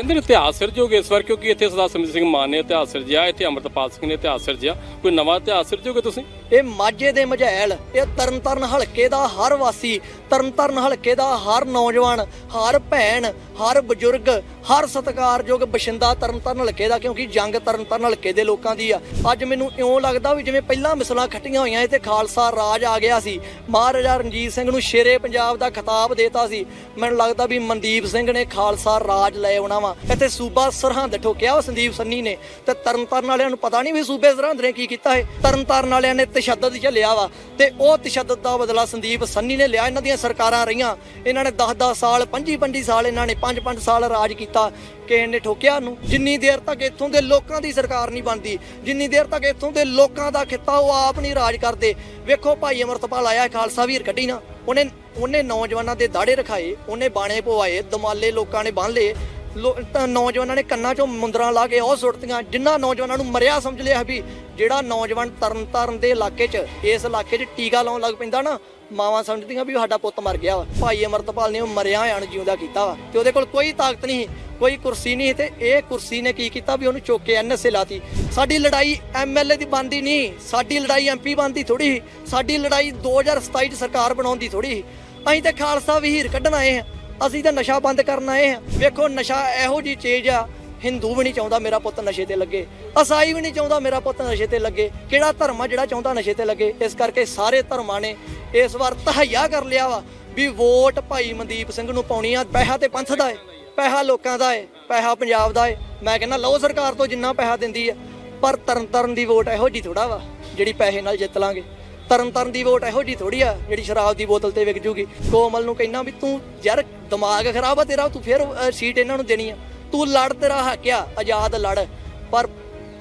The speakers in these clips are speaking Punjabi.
ਜਿੰਦਰ ਇਤਿਹਾਸ ਸਿਰਜੋਗੇ ਇਸ ਵਾਰ, ਕਿਉਂਕਿ ਇੱਥੇ ਸਰਦਾਰ ਸਿਮਰਨ ਸਿੰਘ ਮਾਨ ਨੇ ਇਤਿਹਾਸ ਸਿਰਜਿਆ, ਇੱਥੇ ਅੰਮ੍ਰਿਤਪਾਲ ਸਿੰਘ ਨੇ ਇਤਿਹਾਸ ਸਿਰਜਿਆ। ਕੋਈ ਨਵਾਂ ਇਤਿਹਾਸ ਸਿਰਜੋਗੇ ਤੁਸੀਂ? ਇਹ ਮਾਝੇ ਦੇ ਮਝੈਲ, ਇਹ ਤਰਨਤਾਰਨ ਹਲਕੇ ਦਾ ਹਰ ਵਾਸੀ, ਤਰਨਤਾਰਨ ਹਲਕੇ ਦਾ ਹਰ ਨੌਜਵਾਨ, ਹਰ ਭੈਣ, ਹਰ ਬਜ਼ੁਰਗ, ਹਰ ਸਤਿਕਾਰਯੋਗ ਬਸ਼ਿੰਦਾ ਤਰਨਤਾਰਨ ਹਲਕੇ ਦਾ, ਕਿਉਂਕਿ ਜੰਗ ਤਰਨਤਾਰਨ ਹਲਕੇ ਦੇ ਲੋਕਾਂ ਦੀ ਆ। ਅੱਜ ਮੈਨੂੰ ਇਉਂ ਲੱਗਦਾ ਵੀ ਜਿਵੇਂ ਪਹਿਲਾਂ ਮਿਸਲਾਂ ਖੱਟੀਆਂ ਹੋਈਆਂ, ਇੱਥੇ ਖਾਲਸਾ ਰਾਜ ਆ ਗਿਆ ਸੀ। ਮਹਾਰਾਜਾ ਰਣਜੀਤ ਸਿੰਘ ਨੂੰ ਸ਼ੇਰੇ ਪੰਜਾਬ ਦਾ ਖਿਤਾਬ ਦੇਤਾ ਸੀ। ਮੈਨੂੰ ਲੱਗਦਾ ਵੀ ਮਨਦੀਪ ਸਿੰਘ ਨੇ ਖਾਲਸਾ ਰਾਜ ਲੈ ਆਉਣਾ ਵਾ। ਇੱਥੇ ਸੂਬਾ ਸਰਹੰਦ ਠੋਕਿਆ ਵਾ ਸੰਦੀਪ ਸੰਨੀ ਨੇ ਤੇ ਤਰਨਤਾਰਨ ਵਾਲਿਆਂ ਨੂੰ ਪਤਾ ਨਹੀਂ ਵੀ ਸੂਬੇ ਸਰਹੰਦ ਨੇ ਕੀ ਕੀਤਾ ਹੈ ਤਰਨਤਾਰਨ ਵਾਲਿਆਂ ਨੇ ਤਸ਼ੱਦਦ ਝੱਲਿਆ ਵਾ ਤੇ ਉਹ ਤਸ਼ੱਦਦ ਦਾ ਬਦਲਾ ਸੰਦੀਪ ਸੰਨੀ ਨੇ ਲਿਆ। ਇਹਨਾਂ ਦੀਆਂ ਸਰਕਾਰਾਂ ਰਹੀਆਂ, ਇਹਨਾਂ ਨੇ 10-10 ਸਾਲ 25-25 ਸਾਲ ਇਹਨਾਂ ਨੇ 5-5 ਸਾਲ ਰਾਜ ਕੀਤਾ। ਕਿਸੇ ਨੇ ਠੋਕਿਆ ਨੂੰ। ਜਿੰਨੀ ਦੇਰ ਤੱਕ ਇੱਥੋਂ ਦੇ ਲੋਕਾਂ ਦੀ ਸਰਕਾਰ ਨਹੀਂ ਬਣਦੀ, ਜਿੰਨੀ ਦੇਰ ਤੱਕ ਇੱਥੋਂ ਦੇ ਲੋਕਾਂ ਦਾ ਖਿੱਤਾ ਉਹ ਆਪ ਨਹੀਂ ਰਾਜ ਕਰਦੇ। ਵੇਖੋ ਭਾਈ ਅਮਰਤਪਾਲ ਆਇਆ, ਖਾਲਸਾ ਵੀਰ ਕੱਢੀ ਨਾ। ਉਹਨੇ ਉਹਨੇ ਨੌਜਵਾਨਾਂ ਦੇ ਦਾੜੇ ਰਖਾਏ, ਉਹਨੇ ਬਾਣੇ ਪਵਾਏ, ਦਮਾਲੇ ਲੋਕਾਂ ਨੇ ਬੰਨ ਲਏ। ਲੋ- ਤਾਂ ਨੌਜਵਾਨਾਂ ਨੇ ਕੰਨਾਂ 'ਚੋਂ ਮੁੰਦਰਾਂ ਲਾ ਕੇ ਉਹ ਸੁੱਟਤੀਆਂ ਜਿਨ੍ਹਾਂ ਨੌਜਵਾਨਾਂ ਨੂੰ ਮਰਿਆ ਸਮਝ ਲਿਆ ਵੀ ਜਿਹੜਾ ਨੌਜਵਾਨ ਤਰਨ ਤਾਰਨ ਦੇ ਇਲਾਕੇ 'ਚ ਇਸ ਇਲਾਕੇ 'ਚ ਟੀਕਾ ਲਾਉਣ ਲੱਗ ਪੈਂਦਾ ਨਾ ਮਾਵਾਂ ਸਮਝਦੀਆਂ ਵੀ ਸਾਡਾ ਪੁੱਤ ਮਰ ਗਿਆ ਵਾ। ਭਾਈ ਅਮਰਤਪਾਲ ਨੇ ਉਹ ਮਰਿਆ ਹੋਇਆ ਜਿਉਂਦਾ ਕੀਤਾ ਵਾ ਤੇ ਉਹਦੇ ਕੋਲ ਕੋਈ ਤਾਕਤ ਨਹੀਂ ਸੀ, ਕੋਈ ਕੁਰਸੀ ਨਹੀਂ ਸੀ ਤੇ ਇਹ ਕੁਰਸੀ ਨੇ ਕੀ ਕੀਤਾ ਵੀ ਉਹਨੂੰ ਚੁੱਕ ਕੇ ਐਨਐਸਏ ਲਾਤੀ। ਸਾਡੀ ਲੜਾਈ ਐਮਐਲਏ ਦੀ ਬਣਦੀ ਨਹੀਂ ਸਾਡੀ ਲੜਾਈ ਐਮਪੀ ਬੰਦੀ ਥੋੜੀ ਸਾਡੀ ਲੜਾਈ 2027 ਚ ਸਰਕਾਰ ਬਣਾਉਣ ਦੀ ਥੋੜੀ ਅਸੀਂ ਤੇ ਖਾਲਸਾ ਵਹੀਰ ਕੱਢਣ ਆਏ ਹਾਂ। ਅਸੀਂ ਤਾਂ ਨਸ਼ਾ ਬੰਦ ਕਰਨ ਆਏ ਹਾਂ। ਵੇਖੋ, ਨਸ਼ਾ ਇਹੋ ਜੀ ਚੀਜ਼ ਆ, ਹਿੰਦੂ ਵੀ ਨਹੀਂ ਚਾਹੁੰਦਾ ਮੇਰਾ ਪੁੱਤ ਨਸ਼ੇ ਤੇ ਲੱਗੇ, ਅਸਾਈ ਵੀ ਨਹੀਂ ਚਾਹੁੰਦਾ ਮੇਰਾ ਪੁੱਤ ਨਸ਼ੇ ਤੇ ਲੱਗੇ। ਕਿਹੜਾ ਧਰਮ ਆ ਜਿਹੜਾ ਚਾਹੁੰਦਾ ਨਸ਼ੇ ਤੇ ਲੱਗੇ? ਇਸ ਕਰਕੇ ਸਾਰੇ ਧਰਮਾਂ ਨੇ ਇਸ ਵਾਰ ਤਹਈਆ ਕਰ ਲਿਆ ਵਾ ਵੀ ਵੋਟ ਭਾਈ ਮਨਦੀਪ ਸਿੰਘ ਨੂੰ ਪਾਉਣੀ ਆ। ਪੈਸਾ ਤੇ ਪੰਥ ਦਾ ਏ, ਪੈਸਾ ਲੋਕਾਂ ਦਾ ਏ, ਪੈਸਾ ਪੰਜਾਬ ਦਾ ਏ। ਮੈਂ ਕਹਿੰਦਾ, ਲਓ ਸਰਕਾਰ ਤੋਂ ਜਿੰਨਾ ਪੈਸਾ ਦਿੰਦੀ ਆ, ਪਰ ਤਰਨ ਤਰਨ ਦੀ ਵੋਟ ਇਹੋ ਜੀ ਥੋੜਾ ਵਾ, ਜਿਹੜੀ ਪੈਸੇ ਨਾਲ ਜਿੱਤ ਲਾਂਗੇ। ਤਰਨ ਤਰਨ ਦੀ ਵੋਟ ਇਹੋ ਜੀ ਥੋੜੀ ਆ ਜਿਹੜੀ ਸ਼ਰਾਬ ਦੀ ਬੋਤਲ ਤੇ ਵਿਕ ਜੂਗੀ। ਕੋਮਲ ਨੂੰ ਕਹਿੰਦਾ ਵੀ ਤੂੰ ਯਾਰ ਦਿਮਾਗ ਖਰਾਬ ਆ ਤੇਰਾ, ਤੂੰ ਫਿਰ ਸੀਟ ਇਹਨਾਂ ਨੂੰ ਦੇਣੀ ਆ। ਤੂੰ ਲੜ, ਤੇਰਾ ਹੱਕ ਆ, ਆਜ਼ਾਦ ਲੜ। ਪਰ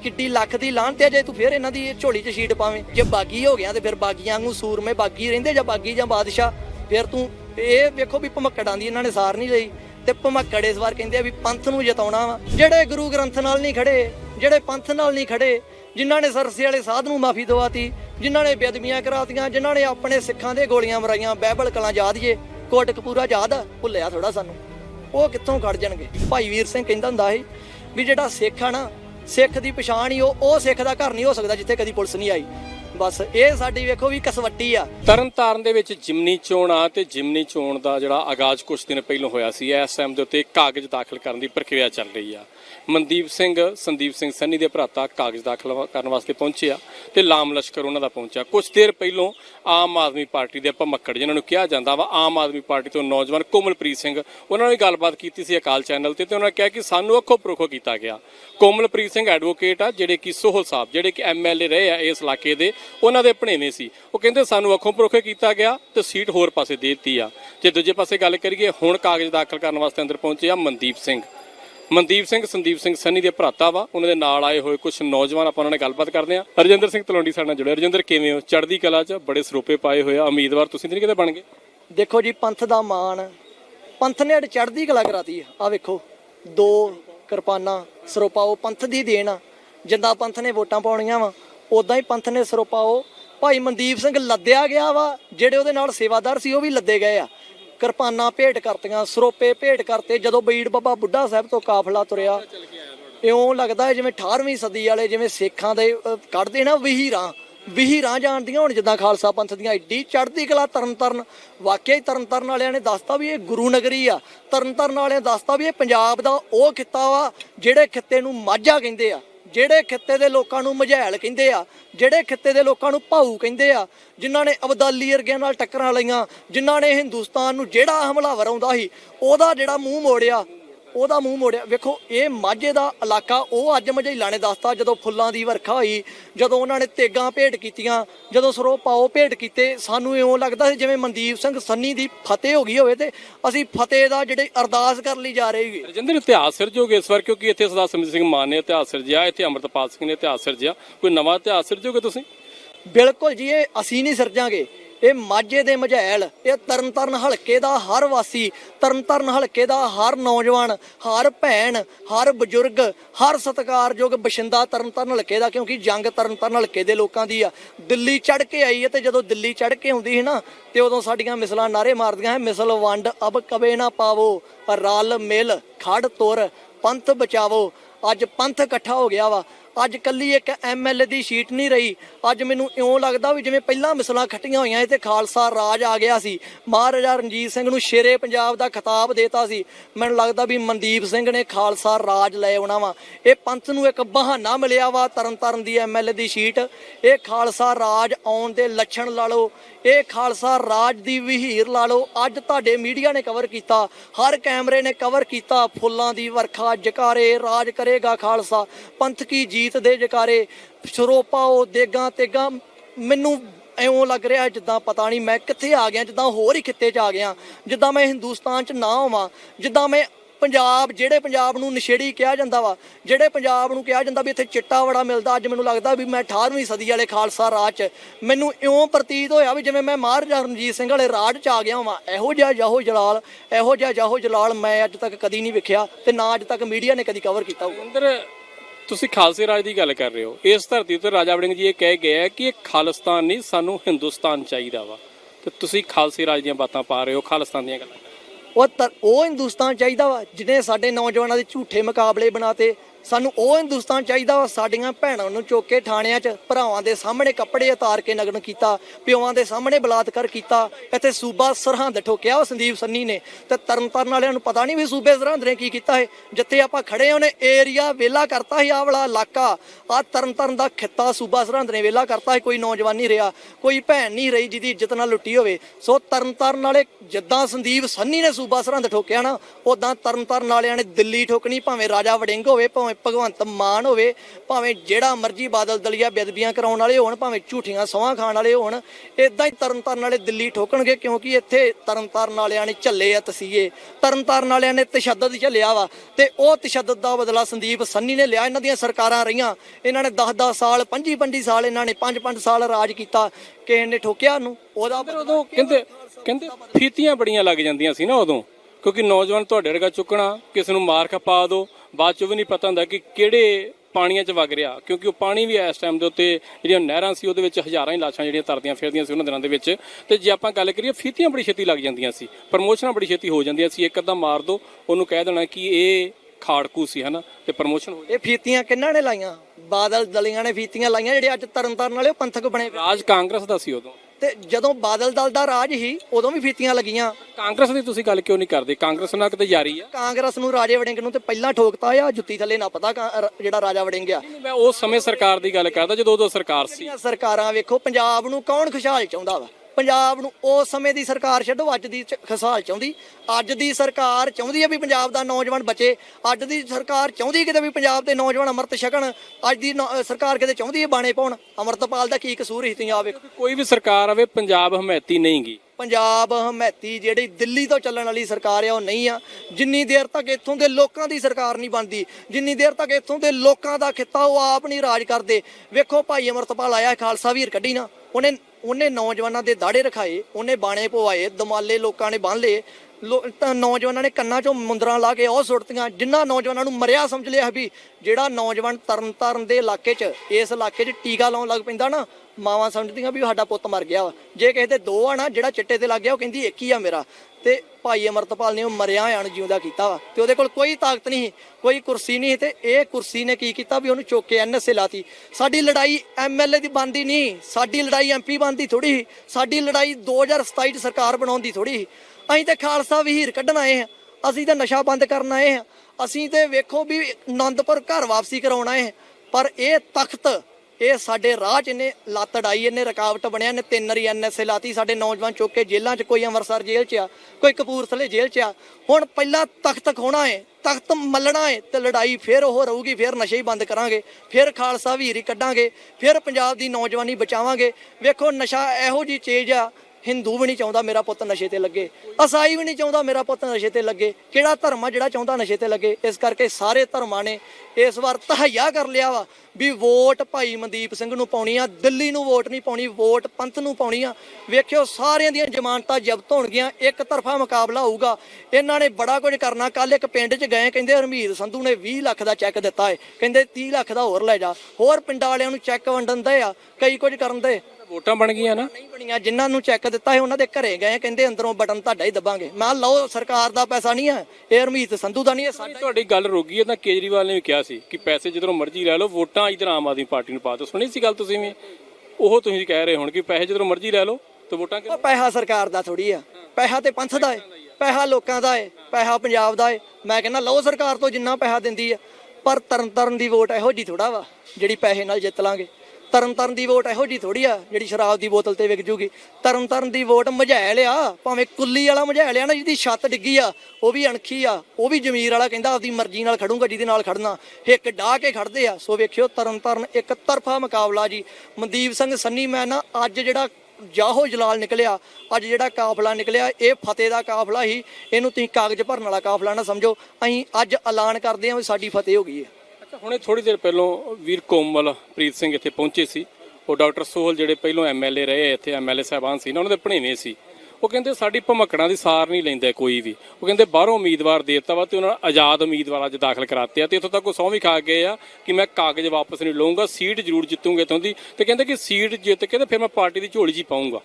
ਕਿੱਡੀ ਲੱਖ ਦੀ ਲਾਹਨ ਤੇ ਆ ਜੇ ਤੂੰ ਫਿਰ ਇਹਨਾਂ ਦੀ ਝੋਲੀ 'ਚ ਸੀਟ ਪਾਵੇਂ। ਜੇ ਬਾਗੀ ਹੋ ਗਿਆ ਤੇ ਫਿਰ ਬਾਗੀਆਂ ਵਾਂਗੂ ਸੂਰਮੇ ਬਾਗੀ ਰਹਿੰਦੇ ਜਾਂ ਬਾਗੀ ਜਾਂ ਬਾਦਸ਼ਾਹ, ਫਿਰ ਤੂੰ ਇਹ ਵੇਖੋ ਵੀ ਭਮੱਕੜਾਂ ਦੀ ਇਹਨਾਂ ਨੇ ਸਾਰ ਨਹੀਂ ਲਈ। ਤੇ ਭਮੱਕੜ ਇਸ ਵਾਰ ਕਹਿੰਦੇ ਆ ਵੀ ਪੰਥ ਨੂੰ ਜਿਤਾਉਣਾ ਵਾ। ਜਿਹੜੇ ਗੁਰੂ ਗ੍ਰੰਥ ਨਾਲ ਨਹੀਂ ਖੜੇ, ਜਿਹੜੇ ਪੰਥ ਨਾਲ ਨਹੀਂ ਖੜੇ, ਜਿਨ੍ਹਾਂ ਨੇ ਸਰਸੇ ਵਾਲੇ ਸਾਧ ਨੂੰ ਮਾਫੀ ਦਵਾਤੀ ਜਿਨ੍ਹਾਂ ਨੇ ਬੇਦਮੀਆਂ ਕਰਾਤੀਆਂ, ਜਿਨ੍ਹਾਂ ਨੇ ਆਪਣੇ ਸਿੱਖਾਂ ਦੇ ਗੋਲੀਆਂ ਮਰਾਈਆਂ, ਬਹਿਬਲ ਕਲਾਂ ਯਾਦ ਜੇ ਕੋਟਕਪੂਰਾ ਯਾਦ ਆ ਭੁੱਲਿਆ ਥੋੜਾ ਸਾਨੂੰ। ਉਹ ਕਿੱਥੋਂ ਖੜ ਜਾਣਗੇ? ਭਾਈ ਵੀਰ ਸਿੰਘ ਕਹਿੰਦਾ ਹੁੰਦਾ ਸੀ ਵੀ ਜਿਹੜਾ ਸਿੱਖ ਆ ਨਾ ਸਿੱਖ ਦੀ ਪਛਾਣ ਹੀ ਉਹ ਉਹ ਸਿੱਖ ਦਾ ਘਰ ਨਹੀਂ ਹੋ ਸਕਦਾ ਜਿੱਥੇ ਕਦੀ ਪੁਲਿਸ ਨਹੀਂ ਆਈ। ਬਸ ਇਹ ਸਾਡੀ ਵੇਖੋ ਵੀ ਕਸਵੱਟੀ ਆ। ਤਰਨਤਾਰਨ ਦੇ ਵਿੱਚ ਜਿਮਨੀ ਚੋਣ ਆ ਤੇ ਜਿਮਨੀ ਚੋਣ ਦਾ ਜਿਹੜਾ ਆਗਾਜ਼ ਕੁਝ ਦਿਨ ਪਹਿਲਾਂ ਹੋਇਆ ਸੀ ਇਸ ਟਾਈਮ ਦੇ ਉੱਤੇ ਕਾਗਜ਼ ਦਾਖਲ ਕਰਨ ਦੀ ਪ੍ਰਕਿਰਿਆ ਚੱਲ ਰਹੀ ਆ। ਮਨਦੀਪ ਸਿੰਘ, ਸੰਦੀਪ ਸਿੰਘ ਸੰਨੀ ਦੇ ਭਰਾਤਾ ਕਾਗਜ਼ ਦਾਖਲ ਕਰਨ ਵਾਸਤੇ ਪਹੁੰਚੇ ਆ ਤੇ ਲਾਮ ਲਸ਼ਕਰ ਉਹਨਾਂ ਦਾ ਪਹੁੰਚਿਆ। ਕੁਝ ਦੇਰ ਪਹਿਲਾਂ ਆਮ ਆਦਮੀ ਪਾਰਟੀ ਦੇ ਭਮੱਕੜ ਜਿਨ੍ਹਾਂ ਨੂੰ ਕਿਹਾ ਜਾਂਦਾ ਵਾ, ਆਮ ਆਦਮੀ ਪਾਰਟੀ ਤੋਂ ਨੌਜਵਾਨ ਕੋਮਲਪ੍ਰੀਤ ਸਿੰਘ, ਉਹਨਾਂ ਨੇ ਗੱਲਬਾਤ ਕੀਤੀ ਸੀ ਅਕਾਲ ਚੈਨਲ ਤੇ ਤੇ ਉਹਨਾਂ ਨੇ ਕਿਹਾ ਕਿ ਸਾਨੂੰ ਅੱਖੋਂ ਪਰੋਖੋ ਕੀਤਾ ਗਿਆ। ਕੋਮਲਪ੍ਰੀਤ ਸਿੰਘ ਐਡਵੋਕੇਟ ਆ, ਜਿਹੜੇ ਕਿ ਸੋਹਲ ਸਾਹਿਬ, ਜਿਹੜੇ ਕਿ ਐਮਐਲਏ ਰਹੇ ਆ ਇਸ ਇਲਾਕੇ ਦੇ, ਉਹਨਾਂ ਦੇ ਭਣੇਵੇਂ ਸੀ। ਉਹ ਕਹਿੰਦੇ ਸਾਨੂੰ ਅੱਖੋਂ ਪਰੋਖੇ ਕੀਤਾ ਗਿਆ ਤੇ ਸੀਟ ਹੋਰ ਪਾਸੇ ਦੇ ਦਿੱਤੀ ਆ। ਜੇ ਦੂਜੇ ਪਾਸੇ ਗੱਲ ਕਰੀਏ, ਹੁਣ ਕਾਗਜ਼ ਦਾਖਲ ਕਰਨ ਵਾਸਤੇ ਅੰਦਰ ਪਹੁੰਚੇ ਆ ਮਨਦੀਪ ਸਿੰਘ। ਮਨਦੀਪ ਸਿੰਘ, ਸੰਦੀਪ ਸਿੰਘ ਸੰਨੀ ਦੇ ਭਰਾਤਾ ਵਾ, ਉਹਨਾਂ ਦੇ ਨਾਲ ਆਏ ਹੋਏ ਕੁਝ ਨੌਜਵਾਨ, ਆਪਾਂ ਉਹਨਾਂ ਨਾਲ ਗੱਲਬਾਤ ਕਰਦੇ ਆ। ਰਜਿੰਦਰ ਸਿੰਘ ਤਲਵੰਡੀ ਸਾਡੇ ਨਾਲ ਜੁੜਿਆ ਰਜਿੰਦਰ ਕਿਵੇਂ ਹੋ? ਚੜ੍ਹਦੀ ਕਲਾ 'ਚ ਬੜੇ ਸਰੋਪੇ ਪਾਏ ਹੋਏ ਆ। ਉਮੀਦਵਾਰ ਤੁਸੀਂ ਨਹੀਂ ਕਿਤੇ ਬਣ ਗਏ? ਦੇਖੋ ਜੀ, ਪੰਥ ਦਾ ਮਾਣ, ਪੰਥ ਨੇ ਅੜ ਚੜ੍ਹਦੀ ਕਲਾ ਕਰਾਤੀ ਆ। ਆਹ ਵੇਖੋ, ਦੋ ਕਿਰਪਾਨਾਂ ਸਰੋਪਾ ਉਹ ਪੰਥ ਦੀ ਦੇਣ ਆ। ਜਿੰਦਾ ਪੰਥ ਨੇ ਵੋਟਾਂ ਪਾਉਣੀਆਂ ਵਾ ਉਦਾਂ ਹੀ ਪੰਥ ਨੇ ਸਰੋਪਾ ਉਹ ਭਾਈ ਮਨਦੀਪ ਸਿੰਘ ਲੱਦਿਆ ਗਿਆ ਵਾ, ਜਿਹੜੇ ਉਹਦੇ ਨਾਲ ਸੇਵਾਦਾਰ ਸੀ ਉਹ ਵੀ ਲੱਦੇ ਗਏ ਆ। ਕਿਰਪਾਨਾਂ ਭੇਟ ਕਰਤੀਆਂ, ਸਰੋਪੇ ਭੇਟ ਕਰਤੇ, ਜਦੋਂ ਬੀੜ ਬਾਬਾ ਬੁੱਢਾ ਸਾਹਿਬ ਤੋਂ ਕਾਫਲਾ ਤੁਰਿਆ। ਇਉਂ ਲੱਗਦਾ ਜਿਵੇਂ 18ਵੀਂ ਸਦੀ ਵਾਲੇ ਜਿਵੇਂ ਸਿੱਖਾਂ ਦੇ ਕੱਢਦੇ ਨਾ ਵਹੀਰਾਂ ਵਹੀਰਾਂ ਜਾਣਦੀਆਂ ਹੁਣ ਜਿੱਦਾਂ ਖਾਲਸਾ ਪੰਥ ਦੀਆਂ ਐਡੀ ਚੜ੍ਹਦੀ ਕਲਾ ਤਰਨ ਤਰਨ ਵਾਕਿਆ ਹੀ ਤਰਨ ਤਰਨ ਵਾਲਿਆਂ ਨੇ ਦੱਸਤਾ ਵੀ ਇਹ ਗੁਰੂ ਨਗਰੀ ਆ। ਤਰਨ ਤਰਨ ਵਾਲਿਆਂ ਦੱਸਤਾ ਵੀ ਇਹ ਪੰਜਾਬ ਦਾ ਉਹ ਖਿੱਤਾ ਵਾ ਜਿਹੜੇ ਖਿੱਤੇ ਨੂੰ ਮਾਝਾ ਕਹਿੰਦੇ ਆ, ਜਿਹੜੇ ਖਿੱਤੇ ਦੇ ਲੋਕਾਂ ਨੂੰ ਮਝੈਲ ਕਹਿੰਦੇ ਆ, ਜਿਹੜੇ ਖਿੱਤੇ ਦੇ ਲੋਕਾਂ ਨੂੰ ਭਾਊ ਕਹਿੰਦੇ ਆ, ਜਿਨ੍ਹਾਂ ਨੇ ਅਬਦਾਲੀ ਵਰਗਿਆਂ ਨਾਲ ਟੱਕਰਾਂ ਲਈਆਂ, ਜਿਨ੍ਹਾਂ ਨੇ ਹਿੰਦੁਸਤਾਨ ਨੂੰ ਜਿਹੜਾ ਹਮਲਾਵਰ ਆਉਂਦਾ ਸੀ, ਉਹਦਾ ਜਿਹੜਾ ਮੂੰਹ ਮੋੜਿਆ ਉਹਦਾ ਮੂੰਹ ਮੋੜਿਆ। ਵੇਖੋ ਇਹ ਮਾਝੇ ਦਾ ਇਲਾਕਾ ਉਹ ਅੱਜ ਮਝੈਲਾਂ ਨੇ ਦੱਸਤਾ ਜਦੋਂ ਫੁੱਲਾਂ ਦੀ ਵਰਖਾ ਹੋਈ ਜਦੋਂ ਉਹਨਾਂ ਨੇ ਤੇਗਾਂ ਭੇਟ ਕੀਤੀਆਂ ਜਦੋਂ ਸਰੋ ਪਾਓ ਭੇਟ ਕੀਤੇ ਸਾਨੂੰ ਇਉਂ ਲੱਗਦਾ ਸੀ ਜਿਵੇਂ ਮਨਦੀਪ ਸਿੰਘ ਸੰਨੀ ਦੀ ਫਤਿਹ ਹੋ ਗਈ ਹੋਵੇ ਤੇ ਅਸੀਂ ਫਤਿਹ ਦਾ ਜਿਹੜੇ ਅਰਦਾਸ ਕਰਨ ਲਈ ਜਾ ਰਹੇ ਸੀਗੇ। ਰਜਿੰਦਰ ਇਤਿਹਾਸ ਸਿਰਜੋਗੇ ਇਸ ਵਾਰ ਕਿਉਂਕਿ ਇੱਥੇ ਸਰਦਾਰ ਸਿਮਰਨ ਸਿੰਘ ਮਾਨ ਨੇ ਇਤਿਹਾਸ ਸਿਰਜਿਆ ਇੱਥੇ ਅੰਮ੍ਰਿਤਪਾਲ ਸਿੰਘ ਨੇ ਇਤਿਹਾਸ ਸਿਰਜਿਆ ਕੋਈ ਨਵਾਂ ਇਤਿਹਾਸ ਸਿਰਜੋਗੇ ਤੁਸੀਂ? ਬਿਲਕੁਲ ਜੀ ਇਹ ਅਸੀਂ ਨਹੀਂ ਸਿਰਜਾਂਗੇ। ਇਹ ਮਾਝੇ ਦੇ ਮਝੈਲ, ਇਹ ਤਰਨਤਾਰਨ ਹਲਕੇ ਦਾ ਹਰ ਵਾਸੀ, ਤਰਨਤਾਰਨ ਹਲਕੇ ਦਾ ਹਰ ਨੌਜਵਾਨ, ਹਰ ਭੈਣ, ਹਰ ਬਜ਼ੁਰਗ, ਹਰ ਸਤਿਕਾਰਯੋਗ ਬਸ਼ਿੰਦਾ ਤਰਨਤਾਰਨ ਹਲਕੇ ਦਾ, ਕਿਉਂਕਿ ਜੰਗ ਤਰਨਤਾਰਨ ਹਲਕੇ ਦੇ ਲੋਕਾਂ ਦੀ ਆ। ਦਿੱਲੀ ਚੜ ਕੇ ਆਈ ਹੈ ਤੇ ਜਦੋਂ ਦਿੱਲੀ ਚੜ ਕੇ ਆਉਂਦੀ ਸੀ ਨਾ, ਤੇ ਉਦੋਂ ਸਾਡੀਆਂ ਮਿਸਲਾਂ ਨਾਰੇ ਮਾਰਦੀਆਂ ਹੈ ਮਿਸਲ ਵੰਡ ਅਬ ਕਵੇ ਨਾ ਪਾਵੋ, ਰਲ ਮਿਲ ਖੜ ਤੁਰ, ਪੰਥ ਬਚਾਵੋ। ਅੱਜ ਪੰਥ ਇਕੱਠਾ ਹੋ ਗਿਆ ਵਾ। ਅੱਜ ਕੱਲੀ ਇੱਕ ਐਮਐਲਏ ਦੀ ਸੀਟ ਨਹੀਂ ਰਹੀ। ਅੱਜ ਮੈਨੂੰ ਇਉਂ ਲੱਗਦਾ ਵੀ ਜਿਵੇਂ ਪਹਿਲਾਂ ਮਿਸਲਾਂ ਖੱਟੀਆਂ ਹੋਈਆਂ ਸੀ ਤੇ ਖਾਲਸਾ ਰਾਜ ਆ ਗਿਆ ਸੀ। ਮਹਾਰਾਜਾ ਰਣਜੀਤ ਸਿੰਘ ਨੂੰ ਸ਼ੇਰੇ ਪੰਜਾਬ ਦਾ ਖਿਤਾਬ ਦੇਤਾ ਸੀ। ਮੈਨੂੰ ਲੱਗਦਾ ਵੀ ਮਨਦੀਪ ਸਿੰਘ ਨੇ ਖਾਲਸਾ ਰਾਜ ਲੈ ਆਉਣਾ ਵਾ। ਇਹ ਪੰਥ ਨੂੰ ਇੱਕ ਬਹਾਨਾ ਮਿਲਿਆ ਵਾ ਤਰਨਤਾਰਨ ਦੀ ਐਮਐਲਏ ਦੀ ਸੀਟ। ਇਹ ਖਾਲਸਾ ਰਾਜ ਆਉਣ ਦੇ ਲੱਛਣ ਲਾ ਲਓ। ਇਹ ਖਾਲਸਾ ਰਾਜ ਦੀ ਵਹੀਰ ਲਾ ਲਓ। ਅੱਜ ਤੁਹਾਡੇ ਮੀਡੀਆ ਨੇ ਕਵਰ ਕੀਤਾ। ਹਰ ਕੈਮਰੇ ਨੇ ਕਵਰ ਕੀਤਾ। ਫੁੱਲਾਂ ਦੀ ਵਰਖਾ ਜਕਾਰੇ ਰਾਜ ਕਰੇਗਾ ਖਾਲਸਾ। ਪੰਥ ਕੀ ਜੀਤ ਦੇ ਜਕਾਰੇ ਸਰੋਪਾਓ ਦੇਗਾ ਤੇਗਾ, ਮੈਨੂੰ ਐਉਂ ਲੱਗ ਰਿਹਾ ਜਿੱਦਾਂ ਪਤਾ ਨਹੀਂ ਮੈਂ ਕਿੱਥੇ ਆ ਗਿਆ, ਜਿੱਦਾਂ ਹੋਰ ਹੀ ਖਿੱਤੇ 'ਚ ਆ ਗਿਆ, ਜਿੱਦਾਂ ਮੈਂ ਹਿੰਦੁਸਤਾਨ 'ਚ ਨਾ ਹੋਵਾਂ ਜਿੱਦਾਂ ਮੈਂ ਪੰਜਾਬ, ਜਿਹੜੇ ਪੰਜਾਬ ਨੂੰ ਨਸ਼ੇੜੀ ਕਿਹਾ ਜਾਂਦਾ ਵਾ, ਜਿਹੜੇ ਪੰਜਾਬ ਨੂੰ ਕਿਹਾ ਜਾਂਦਾ ਵੀ ਇੱਥੇ ਚਿੱਟਾ ਬੜਾ ਮਿਲਦਾ, ਅੱਜ ਮੈਨੂੰ ਲੱਗਦਾ ਵੀ ਮੈਂ 18ਵੀਂ ਸਦੀ ਵਾਲੇ ਖਾਲਸਾ ਰਾਜ 'ਚ, ਮੈਨੂੰ ਇਉਂ ਪ੍ਰਤੀਤ ਹੋਇਆ ਵੀ ਜਿਵੇਂ ਮੈਂ ਮਹਾਰਾਜਾ ਰਣਜੀਤ ਸਿੰਘ ਵਾਲੇ ਰਾਜ 'ਚ ਆ ਗਿਆ ਵਾਂ, ਇਹੋ ਜਿਹਾ ਜਾਹੋ ਜਲਾਲ, ਇਹੋ ਜਿਹਾ ਜਾਹੋ ਜਲਾਲ ਮੈਂ ਅੱਜ ਤੱਕ ਕਦੀ ਨਹੀਂ ਵੇਖਿਆ ਤੇ ਨਾ ਅੱਜ ਤੱਕ ਮੀਡੀਆ ਨੇ ਕਦੀ ਕਵਰ ਕੀਤਾ ਹੋਊਗਾ। ਤੁਸੀਂ ਖਾਲਸੇ ਰਾਜ ਦੀ ਗੱਲ ਕਰ ਰਹੇ ਹੋ। ਇਸ ਧਰਤੀ ਉੱਤੇ ਰਾਜਾ ਵੜਿੰਗ ਜੀ ਇਹ ਕਹਿ ਗਏ ਕਿ ਇਹ ਖਾਲਿਸਤਾਨ ਨਹੀਂ, ਸਾਨੂੰ ਹਿੰਦੁਸਤਾਨ ਚਾਹੀਦਾ ਵਾ। ਤੇ ਤੁਸੀਂ ਖਾਲਸੇ ਰਾਜ ਦੀਆਂ ਬਾਤਾਂ ਪਾ ਰਹੇ ਹੋ, ਖਾਲਿਸਤਾਨ ਦੀਆਂ ਗੱਲਾਂ। ਉਹ ਤਰ- ਉਹ ਹਿੰਦੁਸਤਾਨ ਚਾਹੀਦਾ ਵਾ, ਜਿਹਨੇ ਸਾਡੇ ਨੌਜਵਾਨਾਂ ਦੇ ਝੂਠੇ ਮੁਕਾਬਲੇ ਬਣਾਤੇ ਸਾਨੂੰ ਉਹ ਹਿੰਦੁਸਤਾਨ ਚਾਹੀਦਾ ਵਾ, ਸਾਡੀਆਂ ਭੈਣਾਂ ਨੂੰ ਚੁੱਕ ਕੇ ਥਾਣਿਆਂ 'ਚ ਭਰਾਵਾਂ ਦੇ ਸਾਹਮਣੇ ਕੱਪੜੇ ਉਤਾਰ ਕੇ ਨਗਨ ਕੀਤਾ, ਪਿਓਾਂ ਦੇ ਸਾਹਮਣੇ ਬਲਾਤਕਾਰ ਕੀਤਾ, ਇੱਥੇ ਸੂਬਾ ਸਰਹੰਦ ਠੋਕਿਆ ਉਹ ਸੰਦੀਪ ਸੰਨੀ ਨੇ। ਤੇ ਤਰਨਤਾਰਨ ਵਾਲਿਆਂ ਨੂੰ ਪਤਾ ਨਹੀਂ ਵੀ ਸੂਬੇ ਸਰਹੰਦ ਨੇ ਕੀ ਕੀਤਾ ਹੈ ਜਿੱਥੇ ਆਪਾਂ ਖੜੇ ਉਹਨੇ ਏਰੀਆ ਵੇਲਾ ਕਰਤਾ ਸੀ, ਆਹ ਵਾਲਾ ਇਲਾਕਾ। ਆ ਤਰਨਤਾਰਨ ਦਾ ਖਿੱਤਾ ਸੂਬਾ ਸਰਹੰਦ ਨੇ ਵੇਲਾ ਕਰਤਾ ਹੈ ਕੋਈ ਨੌਜਵਾਨ ਨਹੀਂ ਰਿਹਾ, ਕੋਈ ਭੈਣ ਨਹੀਂ ਰਹੀ ਜਿਹਦੀ ਇੱਜ਼ਤ ਨਾਲ ਲੁੱਟੀ ਹੋਵੇ। ਸੋ ਤਰਨਤਾਰਨ ਵਾਲੇ ਜਿੱਦਾਂ ਸੰਦੀਪ ਸੰਨੀ ਨੇ ਸੂਬਾ ਸਰਹੰਦ ਠੋਕਿਆ ਨਾ ਉਦਾਂ ਤਰਨਤਾਰਨ ਵਾਲਿਆਂ ਨੇ ਦਿੱਲੀ ਠੋਕਣੀ, ਭਾਵੇਂ ਰਾਜਾ ਵੜਿੰਗ ਹੋਵੇ, ਭਾਵੇਂ ਭਗਵੰਤ ਮਾਨ ਹੋਵੇ ਭਾਵੇਂ ਜਿਹੜਾ ਮਰਜ਼ੀ ਬਾਦਲ ਦਲੀਆ ਬੇਦਬੀਆਂ ਕਰਾਉਣ ਵਾਲੇ ਹੋਣ ਭਾਵੇਂ ਝੂਠੀਆਂ ਸਵਾਂ ਖਾਣ ਵਾਲੇ ਹੋਣ ਇਦਾਂ ਹੀ ਤਰਨਤਾਰਨ ਵਾਲੇ ਦਿੱਲੀ ਠੋਕਣਗੇ ਕਿਉਂਕਿ ਇੱਥੇ ਤਰਨਤਾਰਨ ਵਾਲਿਆਂ ਨੇ ਝੱਲੇ ਆ ਤਸੀਏ ਤਰਨਤਾਰਨ ਵਾਲਿਆਂ ਨੇ ਤਸ਼ੱਦਦ ਝੱਲਿਆ ਵਾ ਤੇ ਉਹ ਤਸ਼ੱਦਦ ਦਾ ਬਦਲਾ ਸੰਦੀਪ ਸੰਨੀ ਨੇ ਲਿਆ। ਇਹਨਾਂ ਦੀਆਂ ਸਰਕਾਰਾਂ ਰਹੀਆਂ। ਇਹਨਾਂ ਨੇ 10-10 ਸਾਲ 25-25 ਸਾਲ ਇਹਨਾਂ ਨੇ 5-5 ਸਾਲ ਰਾਜ ਕੀਤਾ। ਕਿਸੇ ਨੇ ਠੋਕਿਆ ਨੂੰ ਉਹਦਾ ਉਦੋਂ ਕਹਿੰਦੇ ਕਹਿੰਦੇ ਫੀਤੀਆਂ ਬੜੀਆਂ ਲੱਗ ਜਾਂਦੀਆਂ ਸੀ ਨਾ ਉਦੋਂ। ਕਿਉਂਕਿ ਨੌਜਵਾਨ ਤੁਹਾਡੇ ਵਰਗਾ ਚੁੱਕਣਾ ਕਿਸੇ ਨੂੰ ਮਾਰ ਖਪਾ ਦੋ ਬਾਅਦ ਚ ਵੀ ਨਹੀਂ ਪਤਾ ਹੁੰਦਾ ਕਿ ਕਿਹੜੇ ਪਾਣੀਆਂ 'ਚ ਵਗ ਰਿਹਾ। ਕਿਉਂਕਿ ਉਹ ਪਾਣੀ ਵੀ ਇਸ ਟਾਈਮ ਦੇ ਉੱਤੇ ਜਿਹੜੀਆਂ ਨਹਿਰਾਂ ਸੀ ਉਹਦੇ ਵਿੱਚ ਹਜ਼ਾਰਾਂ ਹੀ ਲਾਸ਼ਾਂ ਜਿਹੜੀਆਂ ਤਰਦੀਆਂ ਫਿਰਦੀਆਂ ਸੀ ਉਹਨਾਂ ਦਿਨਾਂ ਦੇ ਵਿੱਚ। ਤੇ ਜੇ ਆਪਾਂ ਗੱਲ ਕਰੀਏ ਫੀਤੀਆਂ ਬੜੀ ਛੇਤੀ ਲੱਗ ਜਾਂਦੀਆਂ ਸੀ ਪ੍ਰਮੋਸ਼ਨਾਂ ਬੜੀ ਛੇਤੀ ਹੋ ਜਾਂਦੀਆਂ ਸੀ ਇੱਕ ਅੱਧਾ ਮਾਰ ਦੋ ਉਹਨੂੰ ਕਹਿ ਦੇਣਾ ਕਿ ਇਹ ਖਾੜਕੂ ਸੀ ਹਨਾ? ਤੇ ਪ੍ਰਮੋਸ਼ਨ ਹੋ ਇਹ ਫੀਤੀਆਂ ਕਿੰਨਾਂ ਨੇ ਲਾਈਆਂ? ਬਾਦਲ ਦਲੀਆਂ ਨੇ ਫੀਤੀਆਂ ਲਾਈਆਂ ਜਿਹੜੇ ਅੱਜ ਤਰਨਤਾਰਨ ਵਾਲੇ ਉਹ ਪੰਥਕ ਬਣੇ। ਰਾਜ ਕਾਂਗਰਸ ਦਾ ਸੀ ਉਦੋਂ। ਤੇ ਜਦੋਂ ਬਾਦਲ ਦਲ ਦਾ ਰਾਜ ਹੀ ਉਦੋਂ ਵੀ ਫੀਤੀਆਂ ਲੱਗੀਆਂ। ਕਾਂਗਰਸ ਦੀ ਤੁਸੀਂ ਗੱਲ ਕਿਉਂ ਨਹੀਂ ਕਰਦੇ? ਕਾਂਗਰਸ ਨਾਲ ਕਿਤੇ ਯਾਰੀ ਆ? ਕਾਂਗਰਸ ਨੂੰ ਰਾਜੇ ਵੜਿੰਗ ਨੂੰ ਤੇ ਪਹਿਲਾਂ ਠੋਕਤਾ ਆ ਜੁੱਤੀ ਥੱਲੇ ਨਾ ਪਤਾ ਜਿਹੜਾ ਰਾਜਾ ਵੜਿੰਗ ਆ। ਮੈਂ ਉਸ ਸਮੇਂ ਸਰਕਾਰ ਦੀ ਗੱਲ ਕਰਦਾ ਜਦੋਂ ਉਦੋਂ ਸਰਕਾਰ ਸੀ। ਸਰਕਾਰਾਂ ਵੇਖੋ ਪੰਜਾਬ ਨੂੰ ਕੌਣ ਖੁਸ਼ਹਾਲ ਚਾਹੁੰਦਾ ਵਾ? ਪੰਜਾਬ ਨੂੰ ਉਸ ਸਮੇਂ ਦੀ ਸਰਕਾਰ ਛੱਡੋ ਅੱਜ ਦੀ ਖੁਸ਼ਹਾਲ ਚਾਹੁੰਦੀ। ਅੱਜ ਦੀ ਸਰਕਾਰ ਚਾਹੁੰਦੀ ਹੈ ਵੀ ਪੰਜਾਬ ਦਾ ਨੌਜਵਾਨ ਬਚੇ। ਅੱਜ ਦੀ ਸਰਕਾਰ ਚਾਹੁੰਦੀ ਕਿਤੇ ਵੀ ਪੰਜਾਬ ਦੇ ਨੌਜਵਾਨ ਅੰਮ੍ਰਿਤ ਛਕਣ। ਅੱਜ ਦੀ ਸਰਕਾਰ ਕਿਤੇ ਚਾਹੁੰਦੀ ਹੈ ਬਾਣੇ ਪਾਉਣ। ਅੰਮ੍ਰਿਤਪਾਲ ਦਾ ਕੀ ਕਸੂਰ ਸੀ ਤੁਸੀਂ ਆ ਵੇਖੋ ਕੋਈ ਵੀ ਸਰਕਾਰ ਆਵੇ ਪੰਜਾਬ ਹਮਾਇਤੀ ਨਹੀਂ ਗੀ। ਪੰਜਾਬ ਹਮੈਤੀ ਜਿਹੜੀ ਦਿੱਲੀ ਤੋਂ ਚੱਲਣ ਵਾਲੀ ਸਰਕਾਰ ਆ ਉਹ ਨਹੀਂ ਆ। ਜਿੰਨੀ ਦੇਰ ਤੱਕ ਇੱਥੋਂ ਦੇ ਲੋਕਾਂ ਦੀ ਸਰਕਾਰ ਨਹੀਂ ਬਣਦੀ ਜਿੰਨੀ ਦੇਰ ਤੱਕ ਇੱਥੋਂ ਦੇ ਲੋਕਾਂ ਦਾ ਖਿੱਤਾ ਉਹ ਆਪ ਨਹੀਂ ਰਾਜ ਕਰਦੇ। ਵੇਖੋ ਭਾਈ ਅਮਰਤਪਾਲ ਆਇਆ ਖਾਲਸਾ ਵੀਰ ਕੱਢੀ ਨਾ। ਉਹਨੇ ਉਹਨੇ ਨੌਜਵਾਨਾਂ ਦੇ ਦਾੜੇ ਰਖਾਏ ਉਹਨੇ ਬਾਣੇ ਪਵਾਏ ਦਮਾਲੇ ਲੋਕਾਂ ਨੇ ਬੰਨ ਲਏ ਨੌਜਵਾਨਾਂ ਨੇ ਕੰਨਾਂ 'ਚੋਂ ਮੁੰਦਰਾਂ ਲਾ ਕੇ ਉਹ ਸੁੱਟਤੀਆਂ ਜਿਨ੍ਹਾਂ ਨੌਜਵਾਨਾਂ ਨੂੰ ਮਰਿਆ ਸਮਝ ਲਿਆ ਵੀ ਜਿਹੜਾ ਨੌਜਵਾਨ ਤਰਨ ਤਾਰਨ ਦੇ ਇਲਾਕੇ 'ਚ ਇਸ ਇਲਾਕੇ 'ਚ ਟੀਕਾ ਲਾਉਣ ਲੱਗ ਪੈਂਦਾ ਨਾ ਮਾਵਾਂ ਸਮਝਦੀਆਂ ਵੀ ਸਾਡਾ ਪੁੱਤ ਮਰ ਗਿਆ ਵਾ। ਜੇ ਕਿਸੇ ਦੇ ਦੋ ਆ ਨਾ ਜਿਹੜਾ ਚਿੱਟੇ ਤੇ ਲੱਗ ਗਿਆ ਉਹ ਕਹਿੰਦੀ ਇੱਕ ਹੀ ਆ ਮੇਰਾ। ਤੇ ਭਾਈ ਅਮਰਤਪਾਲ ਨੇ ਉਹ ਮਰਿਆ ਹੋਇਆ ਜਿਉਂਦਾ ਕੀਤਾ ਵਾ। ਤੇ ਉਹਦੇ ਕੋਲ ਕੋਈ ਤਾਕਤ ਨਹੀਂ ਸੀ, ਕੋਈ ਕੁਰਸੀ ਨਹੀਂ ਸੀ ਤੇ ਇਹ ਕੁਰਸੀ ਨੇ ਕੀ ਕੀਤਾ ਵੀ ਉਹਨੂੰ ਚੁੱਕ ਕੇ ਐਨਐਸਏ ਲਾਤੀ। ਸਾਡੀ ਲੜਾਈ ਐਮਐਲਏ ਦੀ ਬੰਦੀ ਨਹੀਂ ਸਾਡੀ ਲੜਾਈ ਐਮਪੀ ਬੰਦੀ ਥੋੜੀ ਸਾਡੀ ਲੜਾਈ 2027 ਚ ਸਰਕਾਰ ਬਣਾਉਣ ਦੀ ਥੋੜੀ ਅਸੀਂ ਤੇ ਖਾਲਸਾ ਵਹੀਰ ਕੱਢਣ ਆਏ ਹਾਂ। ਅਸੀਂ ਤੇ ਨਸ਼ਾ ਬੰਦ ਕਰਨ ਆਏ ਹਾਂ। ਅਸੀਂ ਤੇ ਵੇਖੋ ਵੀ ਆਨੰਦਪੁਰ ਘਰ ਵਾਪਸੀ ਕਰਾਉਣ ਆਏ ਹਾਂ। ਪਰ ਇਹ ਤਖਤ, ਇਹ ਸਾਡੇ ਰਾਹ 'ਚ ਇਹਨੇ ਲੱਤ ਅੜਾਈ ਇਹਨੇ ਰਕਾਵਟ ਬਣਿਆ ਇਹਨੇ ਤਿੰਨ ਵਾਰੀ ਐਨਐਸਏ ਲਾਤੀ, ਸਾਡੇ ਨੌਜਵਾਨ ਚੁੱਕ ਕੇ ਜੇਲ੍ਹਾਂ 'ਚ, ਕੋਈ ਅੰਮ੍ਰਿਤਸਰ ਜੇਲ੍ਹ 'ਚ ਆ, ਕੋਈ ਕਪੂਰਥਲੇ ਜੇਲ੍ਹ 'ਚ ਆ। ਹੁਣ ਪਹਿਲਾਂ ਤਖਤ ਖੋਣਾ ਹੈ ਤਖਤ ਮੱਲਣਾ ਹੈ ਤੇ ਲੜਾਈ ਫਿਰ ਉਹ ਰਹੂਗੀ, ਫਿਰ ਨਸ਼ੇ ਹੀ ਬੰਦ ਕਰਾਂਗੇ, ਫਿਰ ਖਾਲਸਾ ਵੀਰ ਹੀ ਕੱਢਾਂਗੇ, ਫਿਰ ਪੰਜਾਬ ਦੀ ਨੌਜਵਾਨੀ ਬਚਾਵਾਂਗੇ। ਵੇਖੋ ਨਸ਼ਾ ਇਹੋ ਜੀ ਚੀਜ਼ ਆ ਹਿੰਦੂ ਵੀ ਨਹੀਂ ਚਾਹੁੰਦਾ ਮੇਰਾ ਪੁੱਤ ਨਸ਼ੇ ਤੇ ਲੱਗੇ ਅਸਾਈ ਵੀ ਨਹੀਂ ਚਾਹੁੰਦਾ ਮੇਰਾ ਪੁੱਤ ਨਸ਼ੇ ਤੇ ਲੱਗੇ। ਕਿਹੜਾ ਧਰਮ ਆ ਜਿਹੜਾ ਚਾਹੁੰਦਾ ਨਸ਼ੇ ਤੇ ਲੱਗੇ? ਇਸ ਕਰਕੇ ਸਾਰੇ ਧਰਮਾਂ ਨੇ ਇਸ ਵਾਰ ਤਹਈਆ ਕਰ ਲਿਆ ਵਾ ਵੀ ਵੋਟ ਭਾਈ ਮਨਦੀਪ ਸਿੰਘ ਨੂੰ ਪਾਉਣੀ ਆ, ਦਿੱਲੀ ਨੂੰ ਵੋਟ ਨਹੀਂ ਪਾਉਣੀ, ਵੋਟ ਪੰਥ ਨੂੰ ਪਾਉਣੀ ਆ। ਵੇਖਿਓ ਸਾਰਿਆਂ ਦੀਆਂ ਜ਼ਮਾਨਤਾਂ ਜ਼ਬਤ ਹੋਣਗੀਆਂ, ਇੱਕ ਤਰਫਾ ਮੁਕਾਬਲਾ ਹੋਊਗਾ। ਇਹਨਾਂ ਨੇ ਬੜਾ ਕੁਝ ਕਰਨਾ ਕੱਲ ਇੱਕ ਪਿੰਡ 'ਚ ਗਏ, ਕਹਿੰਦੇ ਹਰਮੀਤ ਸੰਧੂ ਨੇ 20 ਲੱਖ ਦਾ ਚੈੱਕ ਦਿੱਤਾ ਹੈ ਕਹਿੰਦੇ 30 ਲੱਖ ਦਾ ਹੋਰ ਲੈ ਜਾ। ਹੋਰ ਪਿੰਡਾਂ ਵਾਲਿਆਂ ਨੂੰ ਚੈੱਕ ਵੰਡਣ ਦੇ ਆ, ਕਈ ਕੁਝ ਕਰਨ ਦੇ। ਵੋਟਾਂ ਬਣ ਗਈਆਂ ਨਾ। ਨਹੀਂ ਬਣੀਆਂ ਜਿਨ੍ਹਾਂ ਨੂੰ ਚੈੱਕ ਦਿੱਤਾ ਹੈ ਉਹਨਾਂ ਦੇ ਘਰੇ ਗਏ ਕਹਿੰਦੇ ਅੰਦਰੋਂ ਬਟਨ ਤੁਹਾਡਾ ਹੀ ਦੱਬਾਂਗੇ। ਮੈਂ ਲਓ ਸਰਕਾਰ ਦਾ ਪੈਸਾ ਨਹੀਂ ਹੈ ਇਹ ਹਰਮੀਤ ਸੰਧੂ ਦਾ ਨਹੀਂ ਹੈ ਸਾਡਾ ਤੁਹਾਡੀ ਗੱਲ ਰੋਗੀ ਹੈ ਤਾਂ ਕੇਜਰੀਵਾਲ ਨੇ ਵੀ ਕਿਹਾ ਸੀ ਕਿ ਪੈਸੇ ਜਦੋਂ ਮਰਜ਼ੀ ਲੈ ਲਓ ਵੋਟਾਂ ਇਧਰ ਆਮ ਆਦਮੀ ਪਾਰਟੀ ਨੂੰ ਪਾ ਦਿਓ। ਸੁਣੀ ਸੀ ਗੱਲ ਤੁਸੀਂ ਵੀ? ਉਹ ਤੁਸੀਂ ਕਹਿ ਰਹੇ ਹੁਣ ਕਿ ਪੈਸੇ ਜਦੋਂ ਮਰਜ਼ੀ ਲੈ ਲਓ ਤੇ ਵੋਟਾਂ ਉਹ ਪੈਸਾ ਸਰਕਾਰ ਦਾ ਥੋੜੀ ਆ। ਪੈਸਾ ਤੇ ਪੰਥ ਦਾ ਹੈ ਪੈਸਾ ਲੋਕਾਂ ਦਾ ਹੈ ਪੈਸਾ ਪੰਜਾਬ ਦਾ ਹੈ ਮੈਂ ਕਹਿੰਦਾ ਲਓ ਸਰਕਾਰ ਤੋਂ ਜਿੰਨਾ ਪੈਸਾ ਦਿੰਦੀ ਆ ਪਰ ਤਰਨ ਤਰਨ ਦੀ ਵੋਟ ਇਹੋ ਜੀ ਥੋੜਾ ਵਾ ਜਿਹੜੀ ਪੈਸੇ ਨਾਲ ਜਿੱਤ ਲਾਂਗੇ। ਤਰਨ ਤਰਨ ਦੀ ਵੋਟ ਇਹੋ ਜੀ ਥੋੜੀ ਆ ਜਿਹੜੀ ਸ਼ਰਾਬ ਦੀ ਬੋਤਲ ਤੇ ਵਿਕ ਜੂਗੀ। ਤਰਨ ਤਰਨ ਦੀ ਵੋਟ ਮਝੈਲ ਆ, ਭਾਵੇਂ ਕੁੱਲੀ ਵਾਲਾ ਮਝੈਲ ਆ ਨਾ ਜਿਹਦੀ ਛੱਤ ਡਿੱਗੀ ਆ, ਉਹ ਵੀ ਅਣਖੀ ਆ, ਉਹ ਵੀ ਜ਼ਮੀਰ ਵਾਲਾ ਕਹਿੰਦਾ ਆਪਦੀ ਮਰਜ਼ੀ ਨਾਲ ਖੜੂੰਗਾ, ਜਿਹਦੇ ਨਾਲ ਖੜਨਾ। ਇੱਕ ਡਾਹ ਕੇ ਖੜਦੇ ਆ, ਸੋ ਵੇਖਿਓ ਤਰਨ ਤਰਨ ਇੱਕ ਤਰਫਾ ਮੁਕਾਬਲਾ ਜੀ। ਮਨਦੀਪ ਸਿੰਘ ਸੰਨੀ, ਮੈਂ ਨਾ ਅੱਜ ਜਿਹੜਾ ਜਾਹੋ ਜਲਾਲ ਨਿਕਲਿਆ, ਅੱਜ ਜਿਹੜਾ ਕਾਫਲਾ ਨਿਕਲਿਆ, ਇਹ ਫਤਿਹ ਦਾ ਕਾਫਲਾ ਹੀ। ਇਹਨੂੰ ਤੁਸੀਂ ਕਾਗਜ਼ ਭਰਨ ਵਾਲਾ ਕਾਫਲਾ ਨਾ ਸਮਝੋ। ਅਸੀਂ ਅੱਜ ਐਲਾਨ ਕਰਦੇ ਹਾਂ ਵੀ ਸਾਡੀ ਫਤਿਹ ਹੋ ਗਈ ਹੈ। ਹੁਣੇ ਥੋੜੀ ਦੇਰ ਪਹਿਲਾਂ ਵੀਰ ਕੋਮਲ ਪ੍ਰੀਤ ਸਿੰਘ ਇੱਥੇ ਪਹੁੰਚੇ ਸੀ। ਉਹ ਡਾਕਟਰ ਸੋਹਲ ਜਿਹੜੇ ਪਹਿਲਾਂ ਐਮਐਲਏ ਰਹੇ, ਇੱਥੇ ਐਮਐਲਏ ਸਾਹਿਬਾਨ ਸੀ ਨਾ ਉਹਨਾਂ ਦੇ ਭਣੇਵੇਂ ਸੀ। ਉਹ ਕਹਿੰਦੇ ਸਾਡੀ ਭਮਕੜਾਂ ਦੀ ਸਾਰ ਨਹੀਂ ਲੈਂਦਾ ਕੋਈ ਵੀ। ਉਹ ਕਹਿੰਦੇ ਬਾਹਰੋਂ ਉਮੀਦਵਾਰ ਦੇਤਾ ਵਾ ਤੇ ਉਹਨਾਂ ਆਜ਼ਾਦ ਉਮੀਦਵਾਰ ਅੱਜ ਦਾਖਲ ਕਰਾਤੇ ਆ ਤੇ ਇੱਥੋਂ ਤੱਕ ਉਹ ਸਹੁੰ ਵੀ ਖਾ ਗਏ ਆ ਕਿ ਮੈਂ ਕਾਗਜ਼ ਵਾਪਸ ਨਹੀਂ ਲਵਾਂਗਾ ਸੀਟ ਜ਼ਰੂਰ ਜਿੱਤੂਗਾ ਇੱਥੋਂ ਦੀ। ਤੇ ਕਹਿੰਦੇ ਕਿ ਸੀਟ ਜਿੱਤ ਕੇ ਤੇ ਫਿਰ ਮੈਂ ਪਾਰਟੀ ਦੀ ਝੋਲੀ 'ਚ ਹੀ ਪਾਉਂਗਾ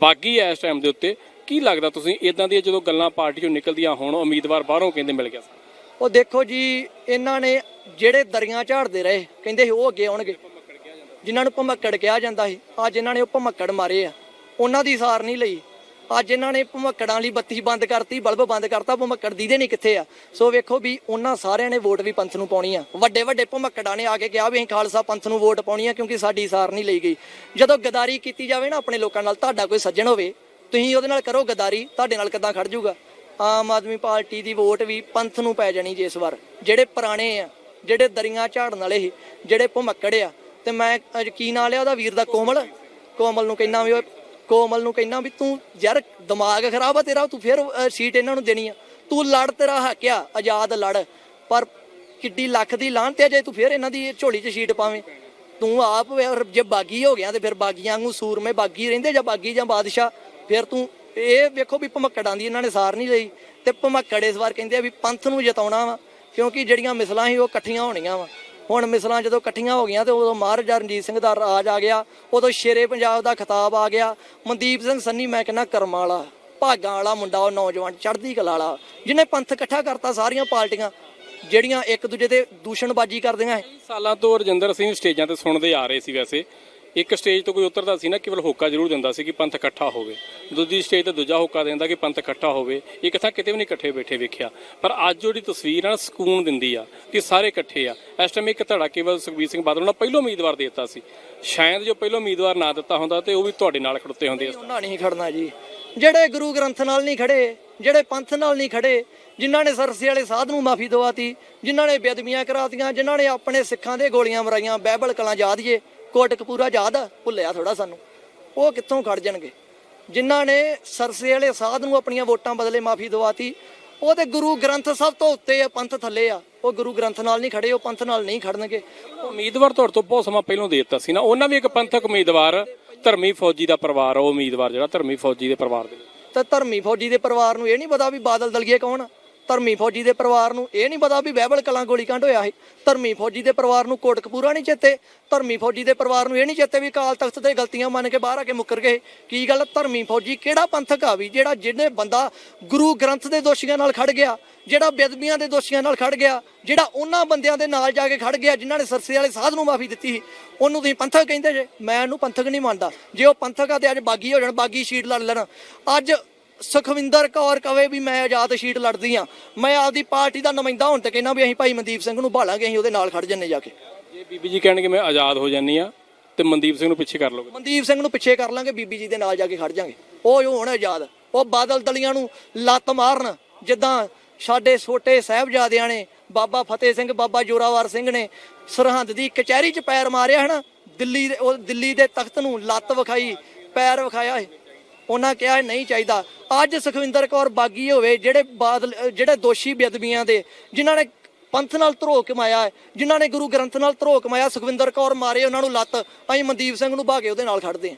ਬਾਗੀ ਐ ਇਸ ਟਾਈਮ ਦੇ ਉੱਤੇ, ਕੀ ਲੱਗਦਾ ਤੁਸੀਂ ਇਦਾਂ ਦੀਆਂ ਜਦੋਂ ਗੱਲਾਂ ਪਾਰਟੀ ਚੋਂ ਨਿਕਲਦੀਆਂ ਹੁਣ, ਉਮੀਦਵਾਰ ਬਾਹਰੋਂ ਕਹਿੰਦੇ ਮਿਲ ਗਿਆ ਉਹ ਦੇਖੋ ਜੀ, ਇਹਨਾਂ ਨੇ ਜਿਹੜੇ ਦਰੀਆਂ ਝਾੜਦੇ ਰਹੇ, ਕਹਿੰਦੇ ਸੀ ਉਹ ਅੱਗੇ ਆਉਣਗੇ। ਜਿਨ੍ਹਾਂ ਨੂੰ ਭਮੱਕੜ ਕਿਹਾ ਜਾਂਦਾ ਸੀ, ਅੱਜ ਇਹਨਾਂ ਨੇ ਉਹ ਭਮੱਕੜ ਮਾਰੇ ਆ। ਉਹਨਾਂ ਦੀ ਸਾਰ ਨਹੀਂ ਲਈ। ਅੱਜ ਇਹਨਾਂ ਨੇ ਭਮੱਕੜਾਂ ਲਈ ਬੱਤੀ ਬੰਦ ਕਰਤੀ, ਬਲਬ ਬੰਦ ਕਰਤਾ, ਭਮੱਕੜ ਦੀਦੇ ਨਹੀਂ ਕਿੱਥੇ ਆ। ਸੋ ਵੇਖੋ ਵੀ ਉਹਨਾਂ ਸਾਰਿਆਂ ਨੇ ਵੋਟ ਵੀ ਪੰਥ ਨੂੰ ਪਾਉਣੀ ਆ। ਵੱਡੇ ਵੱਡੇ ਭਮੱਕੜਾਂ ਨੇ ਆ ਕੇ ਕਿਹਾ ਵੀ ਅਸੀਂ ਖਾਲਸਾ ਪੰਥ ਨੂੰ ਵੋਟ ਪਾਉਣੀ ਆ, ਕਿਉਂਕਿ ਸਾਡੀ ਸਾਰ ਨਹੀਂ ਲਈ ਗਈ। ਜਦੋਂ ਗਦਾਰੀ ਕੀਤੀ ਜਾਵੇ ਨਾ ਆਪਣੇ ਲੋਕਾਂ ਨਾਲ, ਤੁਹਾਡਾ ਕੋਈ ਸੱਜਣ ਹੋਵੇ, ਤੁਸੀਂ ਉਹਦੇ ਨਾਲ ਕਰੋ ਗਦਾਰੀ, ਤੁਹਾਡੇ ਨਾਲ ਕਿੱਦਾਂ ਖੜ ਜਾਊਗਾ ਆਮ ਆਦਮੀ ਪਾਰਟੀ ਦੀ ਵੋਟ ਵੀ ਪੰਥ ਨੂੰ ਪੈ ਜਾਣੀ ਜੇ ਇਸ ਵਾਰ। ਜਿਹੜੇ ਪੁਰਾਣੇ ਆ ਜਿਹੜੇ ਦਰੀਆਂ ਝਾੜਨ ਵਾਲੇ ਸੀ, ਜਿਹੜੇ ਭਮੱਕੜ ਆ। ਤੇ ਮੈਂ ਅੱਜ ਕੀ ਨਾਂ ਲਿਆ ਉਹਦਾ ਵੀਰ ਦਾ ਕੋਮਲ। ਕੋਮਲ ਨੂੰ ਕਹਿੰਦਾ ਵੀ ਓਏ, ਕੋਮਲ ਨੂੰ ਕਹਿੰਦਾ ਵੀ ਤੂੰ ਯਾਰ ਦਿਮਾਗ ਖਰਾਬ ਆ ਤੇਰਾ, ਤੂੰ ਫਿਰ ਸੀਟ ਇਹਨਾਂ ਨੂੰ ਦੇਣੀ ਆ। ਤੂੰ ਲੜ, ਤੇਰਾ ਹੱਕ ਆ, ਆਜ਼ਾਦ ਲੜ। ਪਰ ਕਿੱਡੀ ਲੱਖ ਦੀ ਲਾਹਨ ਤੇ ਜੇ ਤੂੰ ਫਿਰ ਇਹਨਾਂ ਦੀ ਝੋਲੀ 'ਚ ਸੀਟ ਪਾਵੇਂ। ਤੂੰ ਆਪ ਜੇ ਬਾਗੀ ਹੋ ਗਿਆ ਤੇ ਫਿਰ ਬਾਗੀਆਂ ਵਾਂਗੂ ਸੂਰਮੇ ਬਾਗੀ ਰਹਿੰਦੇ ਜਾਂ ਬਾਗੀ ਜਾਂ ਬਾਦਸ਼ਾਹ, ਫਿਰ ਤੂੰ ਇਹ ਵੇਖੋ ਵੀ ਭਮੱਕੜਾਂ ਦੀ ਇਹਨਾਂ ਨੇ ਸਾਰ ਨਹੀਂ ਲਈ। ਤੇ ਭਮੱਕੜ ਇਸ ਵਾਰ ਕਹਿੰਦੇ ਆ ਵੀ ਪੰਥ ਨੂੰ ਜਿਤਾਉਣਾ ਵਾ। ਕਿਉਂਕਿ ਜਿਹੜੀਆਂ ਮਿਸਲਾਂ ਸੀ ਉਹ ਇਕੱਠੀਆਂ ਹੋਣੀਆਂ ਵਾ। ਹੁਣ ਮਿਸਲਾਂ ਜਦੋਂ ਇਕੱਠੀਆਂ ਹੋ ਗਈਆਂ ਤੇ ਉਦੋਂ ਮਹਾਰਾਜਾ ਰਣਜੀਤ ਸਿੰਘ ਦਾ ਰਾਜ ਆ ਗਿਆ, ਉਦੋਂ ਸ਼ੇਰੇ ਪੰਜਾਬ ਦਾ ਖਿਤਾਬ ਆ ਗਿਆ। ਮਨਦੀਪ ਸਿੰਘ ਸੰਨੀ ਮੈਂ ਕਹਿੰਦਾ ਕਰਮਾਂ ਵਾਲਾ, ਭਾਗਾਂ ਵਾਲਾ ਮੁੰਡਾ ਉਹ ਨੌਜਵਾਨ ਚੜ੍ਹਦੀ ਕਲਾ ਵਾਲਾ, ਜਿਹਨੇ ਪੰਥ ਇਕੱਠਾ ਕਰਤਾ ਸਾਰੀਆਂ ਪਾਰਟੀਆਂ, ਜਿਹੜੀਆਂ ਇੱਕ ਦੂਜੇ ਤੇ ਦੂਸ਼ਣਬਾਜ਼ੀ ਕਰਦੀਆਂ ਸਾਲਾਂ ਤੋਂ ਰਜਿੰਦਰ ਸਿੰਘ ਸਟੇਜਾਂ ਤੇ ਸੁਣਦੇ ਆ ਰਹੇ ਸੀ ਵੈਸੇ। ਇੱਕ ਸਟੇਜ ਤੋਂ ਕੋਈ ਉਤਰਦਾ ਸੀ ਨਾ, ਕੇਵਲ ਹੋਕਾ ਜ਼ਰੂਰ ਦਿੰਦਾ ਸੀ ਕਿ ਪੰਥ ਇਕੱਠਾ ਹੋਵੇ। ਦੂਜੀ ਸਟੇਜ ਤੇ ਦੂਜਾ ਹੋਕਾ ਦਿੰਦਾ ਕਿ ਪੰਥ ਇਕੱਠਾ ਹੋਵੇ। ਇੱਕ ਥਾਂ ਕਿਤੇ ਵੀ ਨਹੀਂ ਇਕੱਠੇ ਬੈਠੇ ਵੇਖਿਆ। ਪਰ ਅੱਜ ਜਿਹੜੀ ਤਸਵੀਰ ਆ ਸਕੂਨ ਦਿੰਦੀ ਆ ਕਿ ਸਾਰੇ ਇਕੱਠੇ ਆ। ਇਸ ਟਾਈਮ ਇੱਕ ਧੜਾ ਕੇਵਲ ਸੁਖਬੀਰ ਸਿੰਘ ਬਾਦਲ ਨੂੰ ਪਹਿਲੋਂ ਉਮੀਦਵਾਰ ਦੇ ਦਿੱਤਾ ਸੀ। ਸ਼ਾਇਦ ਜੋ ਪਹਿਲੋਂ ਉਮੀਦਵਾਰ ਨਾ ਦਿੱਤਾ ਹੁੰਦਾ ਤੇ ਉਹ ਵੀ ਤੁਹਾਡੇ ਨਾਲ ਖੜੋਤੇ ਹੁੰਦੇ ਇਸ ਉਹਨਾਂ ਨਹੀਂ ਖੜਨਾ ਜੀ। ਜਿਹੜੇ ਗੁਰੂ ਗ੍ਰੰਥ ਨਾਲ ਨਹੀਂ ਖੜੇ, ਜਿਹੜੇ ਪੰਥ ਨਾਲ ਨਹੀਂ ਖੜੇ, ਜਿਨ੍ਹਾਂ ਨੇ ਸਰਸੇ ਵਾਲੇ ਸਾਧ ਨੂੰ ਮਾਫੀ ਦਵਾਤੀ, ਜਿਨ੍ਹਾਂ ਨੇ ਬੇਦਮੀਆਂ ਕਰਾਤੀਆਂ, ਜਿਨ੍ਹਾਂ ਨੇ ਆਪਣੇ ਸਿੱਖਾਂ ਦੇ ਗੋਲੀਆਂ ਮਰਾਈਆਂ ਬਾਈਬਲ ਕਲਾਂ ਯਾਦ ਕੋਟਕਪੂਰਾ ਯਾਦ ਆ ਭੁੱਲਿਆ ਥੋੜਾ ਸਾਨੂੰ। ਉਹ ਕਿੱਥੋਂ ਖੜ ਜਾਣਗੇ? ਜਿਨ੍ਹਾਂ ਨੇ ਸਰਸੇ ਵਾਲੇ ਸਾਧ ਨੂੰ ਆਪਣੀਆਂ ਵੋਟਾਂ ਬਦਲੇ ਮਾਫੀ ਦਵਾਤੀ ਉਹ ਤੇ ਗੁਰੂ ਗ੍ਰੰਥ ਸਭ ਤੋਂ ਉੱਤੇ ਆ ਪੰਥ ਥੱਲੇ ਆ। ਉਹ ਗੁਰੂ ਗ੍ਰੰਥ ਨਾਲ ਨਹੀਂ ਖੜੇ ਉਹ ਪੰਥ ਨਾਲ ਨਹੀਂ ਖੜਨਗੇ ਉਮੀਦਵਾਰ ਤੁਹਾਡੇ ਤੋਂ ਬਹੁਤ ਸਮਾਂ ਪਹਿਲਾਂ ਦੇ ਦਿੱਤਾ ਸੀ ਨਾ। ਉਹਨਾਂ ਵੀ ਇੱਕ ਪੰਥਕ ਉਮੀਦਵਾਰ ਧਰਮੀ ਫੌਜੀ ਦਾ ਪਰਿਵਾਰ ਉਹ ਉਮੀਦਵਾਰ ਜਿਹੜਾ ਧਰਮੀ ਫੌਜੀ ਦੇ ਪਰਿਵਾਰ ਦੇ। ਤਾਂ ਧਰਮੀ ਫੌਜੀ ਦੇ ਪਰਿਵਾਰ ਨੂੰ ਇਹ ਨਹੀਂ ਪਤਾ ਵੀ ਬਾਦਲ ਦਲਗੀਏ ਕੌਣ ਆ। ਧਰਮੀ ਫੌਜੀ ਦੇ ਪਰਿਵਾਰ ਨੂੰ, ਇਹ ਨਹੀਂ ਪਤਾ ਵੀ ਬਹਿਬਲ ਕਲਾਂ ਗੋਲੀकांड ਹੋਇਆ ਸੀ। ਧਰਮੀ ਫੌਜੀ ਦੇ ਪਰਿਵਾਰ ਨੂੰ ਕੋਟਕਪੂਰਾ ਨਹੀਂ ਚੇਤੇ। ਧਰਮੀ ਫੌਜੀ ਦੇ ਪਰਿਵਾਰ ਨੂੰ ਇਹ ਨਹੀਂ ਚੇਤੇ ਵੀ ਕਾਲ ਤਖਤ ਤੇ ਗਲਤੀਆਂ ਮੰਨ ਕੇ ਬਾਹਰ ਆ ਕੇ ਮੁੱਕਰ ਗਏ। ਕੀ ਗੱਲ? ਧਰਮੀ ਫੌਜੀ ਕਿਹੜਾ ਪੰਥਕ ਆ ਵੀ ਜਿਹੜਾ ਜਿਹਨੇ ਬੰਦਾ ਗੁਰੂ ਗ੍ਰੰਥ ਦੇ ਦੋਸ਼ੀਆਂ ਨਾਲ ਖੜ ਗਿਆ, ਜਿਹੜਾ ਬੇਦਬੀਆਂ ਦੇ ਦੋਸ਼ੀਆਂ ਨਾਲ ਖੜ ਗਿਆ, ਜਿਹੜਾ ਉਹਨਾਂ ਬੰਦਿਆਂ ਦੇ ਨਾਲ ਜਾ ਕੇ ਖੜ ਗਿਆ, ਜਿਨ੍ਹਾਂ ਨੇ ਸਰਸੇ ਵਾਲੇ ਸਾਧ ਨੂੰ ਮਾਫੀ ਦਿੱਤੀ ਸੀ, ਉਹਨੂੰ ਤੁਸੀਂ ਪੰਥਕ ਕਹਿੰਦੇ ਜੇ? ਮੈਂ ਉਹਨੂੰ ਪੰਥਕ ਨਹੀਂ ਮੰਨਦਾ। ਜੇ ਉਹ ਪੰਥਕ ਆ ਤੇ ਅੱਜ ਬਾਗੀ ਹੋ ਜਾਣ, ਬਾਗੀ ਸ਼ੀਟ ਲੜ ਲੈਣ। ਅੱਜ ਸੁਖਵਿੰਦਰ ਕੌਰ ਕਵੇ ਵੀ ਮੈਂ ਆਜ਼ਾਦ ਸ਼ੀਟ ਲੜਦੀ ਆ। ਮੈਂ ਆਪਦੀ ਪਾਰਟੀ ਦਾ ਨੁਮਾਇੰਦਾ ਹੋਣ ਤੇ ਕਹਿੰਦਾ ਵੀ ਅਸੀਂ ਭਾਈ ਮਨਦੀਪ ਸਿੰਘ ਨੂੰ ਭਾਲਾਂਗੇ ਅਸੀਂ ਉਹਦੇ ਨਾਲ ਖੜ ਜੰਨੇ ਜਾ ਕੇ। ਜੇ ਬੀਬੀ ਜੀ ਕਹਿਣਗੇ ਮੈਂ ਆਜ਼ਾਦ ਹੋ ਜਾਨੀ ਆ ਤੇ ਮਨਦੀਪ ਸਿੰਘ ਨੂੰ ਪਿੱਛੇ ਕਰ ਲੋਗੇ ਮਨਦੀਪ ਸਿੰਘ ਨੂੰ ਪਿੱਛੇ ਕਰ ਲਾਂਗੇ ਬੀਬੀ ਜੀ ਦੇ ਨਾਲ ਜਾ ਕੇ ਖੜ ਜਾਾਂਗੇ। ਉਹ ਜੋ ਹੁਣ ਆਜ਼ਾਦ ਉਹ ਬਾਦਲ ਦਲੀਆਂ ਨੂੰ ਲੱਤ ਮਾਰਨ ਜਿੱਦਾਂ ਸਾਡੇ ਛੋਟੇ ਸਾਹਿਬਜ਼ਾਦਿਆਂ ਨੇ ਬਾਬਾ ਫਤਿਹ ਸਿੰਘ ਬਾਬਾ ਜੋਰਾਵਰ ਸਿੰਘ ਨੇ ਸਰਹੰਦ ਦੀ ਕਚਹਿਰੀ 'ਚ ਪੈਰ ਮਾਰਿਆ ਹਨਾ? ਦਿੱਲੀ ਦੇ ਉਹ ਦਿੱਲੀ ਦੇ ਤਖਤ ਨੂੰ ਲੱਤ ਵਿਖਾਈ ਪੈਰ ਵਿਖਾਇਆ ਉਹਨਾਂ ਕਿਹਾ ਇਹ ਨਹੀਂ ਚਾਹੀਦਾ। ਅੱਜ ਸੁਖਵਿੰਦਰ ਕੌਰ ਬਾਗੀ ਹੋਵੇ ਜਿਹੜੇ ਬਾਦਲ ਜਿਹੜੇ ਦੋਸ਼ੀ ਬੇਅਦਬੀਆਂ ਦੇ ਜਿਨ੍ਹਾਂ ਨੇ ਪੰਥ ਨਾਲ ਧਰੋ ਕਮਾਇਆ ਜਿਨ੍ਹਾਂ ਨੇ ਗੁਰੂ ਗ੍ਰੰਥ ਨਾਲ ਧਰੋ ਕਮਾਇਆ ਸੁਖਵਿੰਦਰ ਕੌਰ ਮਾਰੇ ਉਹਨਾਂ ਨੂੰ ਲੱਤ ਅਸੀਂ ਮਨਦੀਪ ਸਿੰਘ ਨੂੰ ਭਾਗੇ ਉਹਦੇ ਨਾਲ ਖੜਦੇ ਹਾਂ।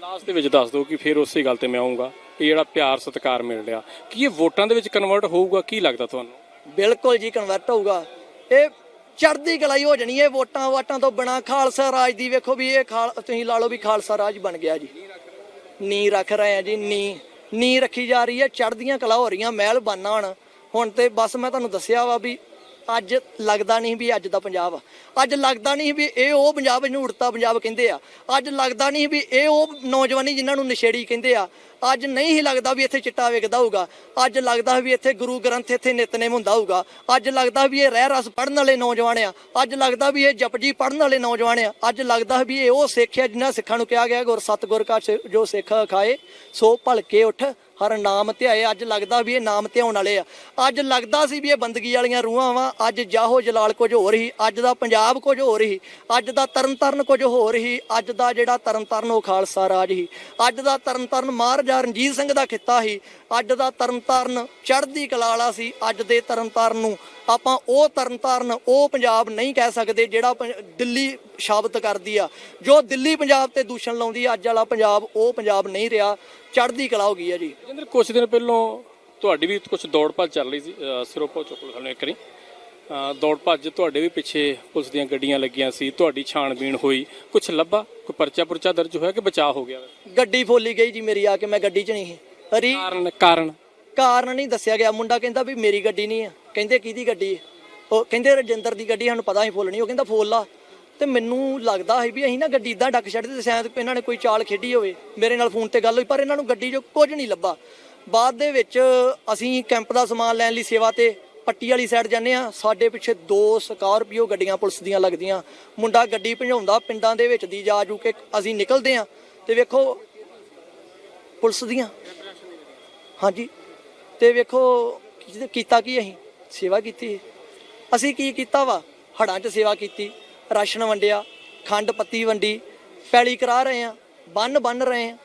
ਲਾਸਟ ਦੇ ਵਿੱਚ ਦੱਸ ਦਿਓ ਕਿ ਫਿਰ ਉਸੇ ਗੱਲ ਤੇ ਮੈਂ ਆਉਂਗਾ ਇਹ ਜਿਹੜਾ ਪਿਆਰ ਸਤਿਕਾਰ ਮਿਲ ਰਿਹਾ। ਕੀ ਇਹ ਵੋਟਾਂ ਦੇ ਵਿੱਚ ਕਨਵਰਟ ਹੋਊਗਾ? ਕੀ ਲੱਗਦਾ ਤੁਹਾਨੂੰ? ਬਿਲਕੁਲ ਜੀ ਕਨਵਰਟ ਹੋਊਗਾ। ਇਹ ਚੜ੍ਹਦੀ ਕਲਾਈ ਹੋ ਜਾਣੀ ਇਹ ਵੋਟਾਂ ਵਾਟਾਂ ਤੋਂ ਬਿਨਾ। ਖਾਲਸਾ ਰਾਜ ਦੀ ਵੇਖੋ ਵੀ ਇਹ ਖਾਲ ਤੁਸੀਂ ਲਾ ਲਓ ਵੀ ਖਾਲਸਾ ਰਾਜ ਬਣ ਗਿਆ ਜੀ। ਨੀ ਰੱਖ ਰਹੇ ਆ ਜੀ, ਨੀ। ਨੀ ਰੱਖੀ ਜਾ ਰਹੀ ਹੈ, ਚੜ੍ਹਦੀਆਂ ਕਲਾ ਹੋ ਰਹੀਆਂ, ਮਹਿਲ ਬਾਨਾ ਹੁਣ। ਹੁਣ ਤੇ ਬਸ ਮੈਂ ਤੁਹਾਨੂੰ ਦੱਸਿਆ ਵਾ ਵੀ ਅੱਜ ਲੱਗਦਾ ਨਹੀਂ ਵੀ ਅੱਜ ਦਾ ਪੰਜਾਬ ਅੱਜ ਲੱਗਦਾ ਨਹੀਂ ਵੀ ਇਹ ਉਹ ਪੰਜਾਬ ਜਿਹਨੂੰ ਉੜਤਾ ਪੰਜਾਬ ਕਹਿੰਦੇ ਆ। ਅੱਜ ਲੱਗਦਾ ਨਹੀਂ ਵੀ ਇਹ ਉਹ ਨੌਜਵਾਨੀ ਜਿਨ੍ਹਾਂ ਨੂੰ ਨਸ਼ੇੜੀ ਕਹਿੰਦੇ ਆ। ਅੱਜ ਨਹੀਂ ਹੀ ਲੱਗਦਾ ਵੀ ਇੱਥੇ ਚਿੱਟਾ ਵੇਖਦਾ ਹੋਊਗਾ। ਅੱਜ ਲੱਗਦਾ ਵੀ ਇੱਥੇ ਗੁਰੂ ਗ੍ਰੰਥ ਇੱਥੇ ਨਿਤਨੇਮ ਹੁੰਦਾ ਹੋਊਗਾ। ਅੱਜ ਲੱਗਦਾ ਵੀ ਇਹ ਰਹਿ ਰਸ ਪੜਨ ਵਾਲੇ ਨੌਜਵਾਨ ਆ। ਅੱਜ ਲੱਗਦਾ ਵੀ ਇਹ ਜਪਜੀ ਪੜਨ ਵਾਲੇ ਨੌਜਵਾਨ ਆ। ਅੱਜ ਲੱਗਦਾ ਵੀ ਇਹ ਉਹ ਸਿੱਖ ਆ ਜਿਨ੍ਹਾਂ ਸਿੱਖਾਂ ਨੂੰ ਕਿਹਾ ਗਿਆ ਗੁਰ ਸਤਗੁਰ ਕਾ ਸਿ- ਜੋ ਸਿੱਖ ਖਾਏ, ਸੋ ਭਲਕੇ ਉੱਠ। ਹਰ ਨਾਮ ਧਿਆਏ ਅੱਜ ਲੱਗਦਾ ਵੀ ਇਹ ਨਾਮ ਧਿਆਉਣ ਵਾਲੇ ਆ। ਅੱਜ ਲੱਗਦਾ ਸੀ ਵੀ ਇਹ ਬੰਦਗੀ ਵਾਲੀਆਂ ਰੂਹਾਂ ਵਾ। ਅੱਜ ਜਾਹੋ ਜਲਾਲ ਕੁਝ ਹੋਰ ਹੀ। ਅੱਜ ਦਾ ਪੰਜਾਬ ਕੁਝ ਹੋਰ ਹੀ। ਅੱਜ ਦਾ ਤਰਨਤਾਰਨ ਕੁਝ ਹੋਰ ਹੀ। ਅੱਜ ਦਾ ਜਿਹੜਾ ਤਰਨਤਾਰਨ, ਉਹ ਖਾਲਸਾ ਰਾਜ ਹੀ। ਅੱਜ ਦਾ ਤਰਨਤਾਰਨ ਮਹਾਰਾਜਾ ਰਣਜੀਤ ਸਿੰਘ ਦਾ ਖਿੱਤਾ ਸੀ ਅੱਜ ਦਾ ਤਰਨਤਾਰਨ ਚੜ੍ਹਦੀ ਕਲਾ ਵਾਲਾ ਸੀ। ਅੱਜ ਦੇ ਤਰਨਤਾਰਨ ਨੂੰ ਆਪਾਂ ਉਹ ਤਰਨਤਾਰਨ ਉਹ ਪੰਜਾਬ ਨਹੀਂ ਕਹਿ ਸਕਦੇ ਜਿਹੜਾ ਦਿੱਲੀ ਸ਼ਾਬਤ ਕਰਦੀ ਆ। ਜੋ ਦਿੱਲੀ ਪੰਜਾਬ ਤੇ ਦੂਸ਼ਣ ਲਾਉਂਦੀ ਆ ਅੱਜ ਵਾਲਾ ਪੰਜਾਬ ਉਹ ਪੰਜਾਬ ਨਹੀਂ ਰਿਹਾ। ਚੜ੍ਹਦੀ ਕਲਾ ਹੋ ਗਈ ਆ ਜੀ। ਜਿੰਦਰ ਕੁਝ ਦਿਨ ਪਹਿਲਾਂ ਤੁਹਾਡੀ ਵੀ ਕੁਝ ਦੌੜ ਭੱਜ ਚੱਲ ਰਹੀ ਸੀ ਸਿਰੋਪਾ ਚੁੱਕ ਲਓ ਸਾਨੂੰ ਇੱਕ ਦੌੜ ਭੱਜ ਤੁਹਾਡੇ ਵੀ ਪਿੱਛੇ ਪੁਲਿਸ ਦੀਆਂ ਗੱਡੀਆਂ ਲੱਗੀਆਂ ਸੀ ਤੁਹਾਡੀ ਛਾਣਬੀਣ ਹੋਈ। ਕੁਝ ਲੱਭਾ? ਕੋਈ ਪਰਚਾ ਪੁਰਚਾ ਦਰਜ ਹੋਇਆ ਕਿ ਬਚਾਅ ਹੋ ਗਿਆ? ਗੱਡੀ ਫੋਲੀ ਗਈ ਜੀ ਮੇਰੀ ਆ ਕੇ ਮੈਂ ਗੱਡੀ 'ਚ ਨਹੀਂ ਸੀ। ਹਰੀ ਕਾਰਨ ਕਾਰਨ? ਕਾਰਨ ਨਹੀਂ ਦੱਸਿਆ ਗਿਆ। ਮੁੰਡਾ ਕਹਿੰਦਾ ਵੀ ਮੇਰੀ ਗੱਡੀ ਨਹੀਂ ਆ। ਕਹਿੰਦੇ ਕਿਹਦੀ ਗੱਡੀ? ਹੈ ਉਹ ਕਹਿੰਦੇ ਰਜਿੰਦਰ ਦੀ ਗੱਡੀ, ਸਾਨੂੰ ਪਤਾ ਹੀ ਫੁੱਲਣੀ ਉਹ ਕਹਿੰਦਾ ਫੁੱਲ ਲਾ ਤੇ ਮੈਨੂੰ ਲੱਗਦਾ ਸੀ ਵੀ ਅਸੀਂ ਨਾ ਗੱਡੀ ਇਦਾਂ ਡੱਕ ਛੱਡਦੇ ਤੇ ਸ਼ਾਇਦ ਇਹਨਾਂ ਨੇ ਕੋਈ ਚਾਲ ਖੇਡੀ ਹੋਵੇ। ਮੇਰੇ ਨਾਲ ਫੋਨ ਤੇ ਗੱਲ ਹੋਈ, ਪਰ ਇਹਨਾਂ ਨੂੰ ਗੱਡੀ 'ਚੋਂ ਕੁਝ ਨਹੀਂ ਲੱਭਾ। ਬਾਅਦ ਦੇ ਵਿੱਚ ਅਸੀਂ ਕੈਂਪ ਦਾ ਸਮਾਨ ਲੈਣ ਲਈ ਸੇਵਾ ਤੇ ਪੱਟੀ ਵਾਲੀ ਸਾਈਡ ਜਾਂਦੇ ਆ ਸਾਡੇ ਪਿੱਛੇ ਦੋ ਸਕਾਰਪੀਓ ਗੱਡੀਆਂ ਪੁਲਿਸ ਦੀਆਂ ਲੱਗਦੀਆਂ। ਮੁੰਡਾ ਗੱਡੀ ਭਜਾਉਂਦਾ, ਪਿੰਡਾਂ ਦੇ ਵਿੱਚ ਦੀ ਜਾ ਜੂ ਕੇ ਅਸੀਂ ਨਿਕਲਦੇ ਆ ਤੇ ਵੇਖੋ, ਪੁਲਿਸ ਦੀਆਂ। ਹਾਂਜੀ। ਤੇ ਵੇਖੋ, ਕੀ- ਕੀਤਾ ਕੀ ਅਸੀਂ? ਸੇਵਾ ਕੀਤੀ। ਅਸੀਂ ਕੀ ਕੀਤਾ ਵਾ? ਹੜਾਂ 'ਚ ਸੇਵਾ ਕੀਤੀ। ਰਾਸ਼ਨ ਵੰਡਿਆ, ਖੰਡ ਪੱਤੀ ਵੰਡੀ, ਪੈਲੀ ਕਰਾ ਰਹੇ ਆ ਬੰਨ ਬੰਨ ਰਹੇ ਆ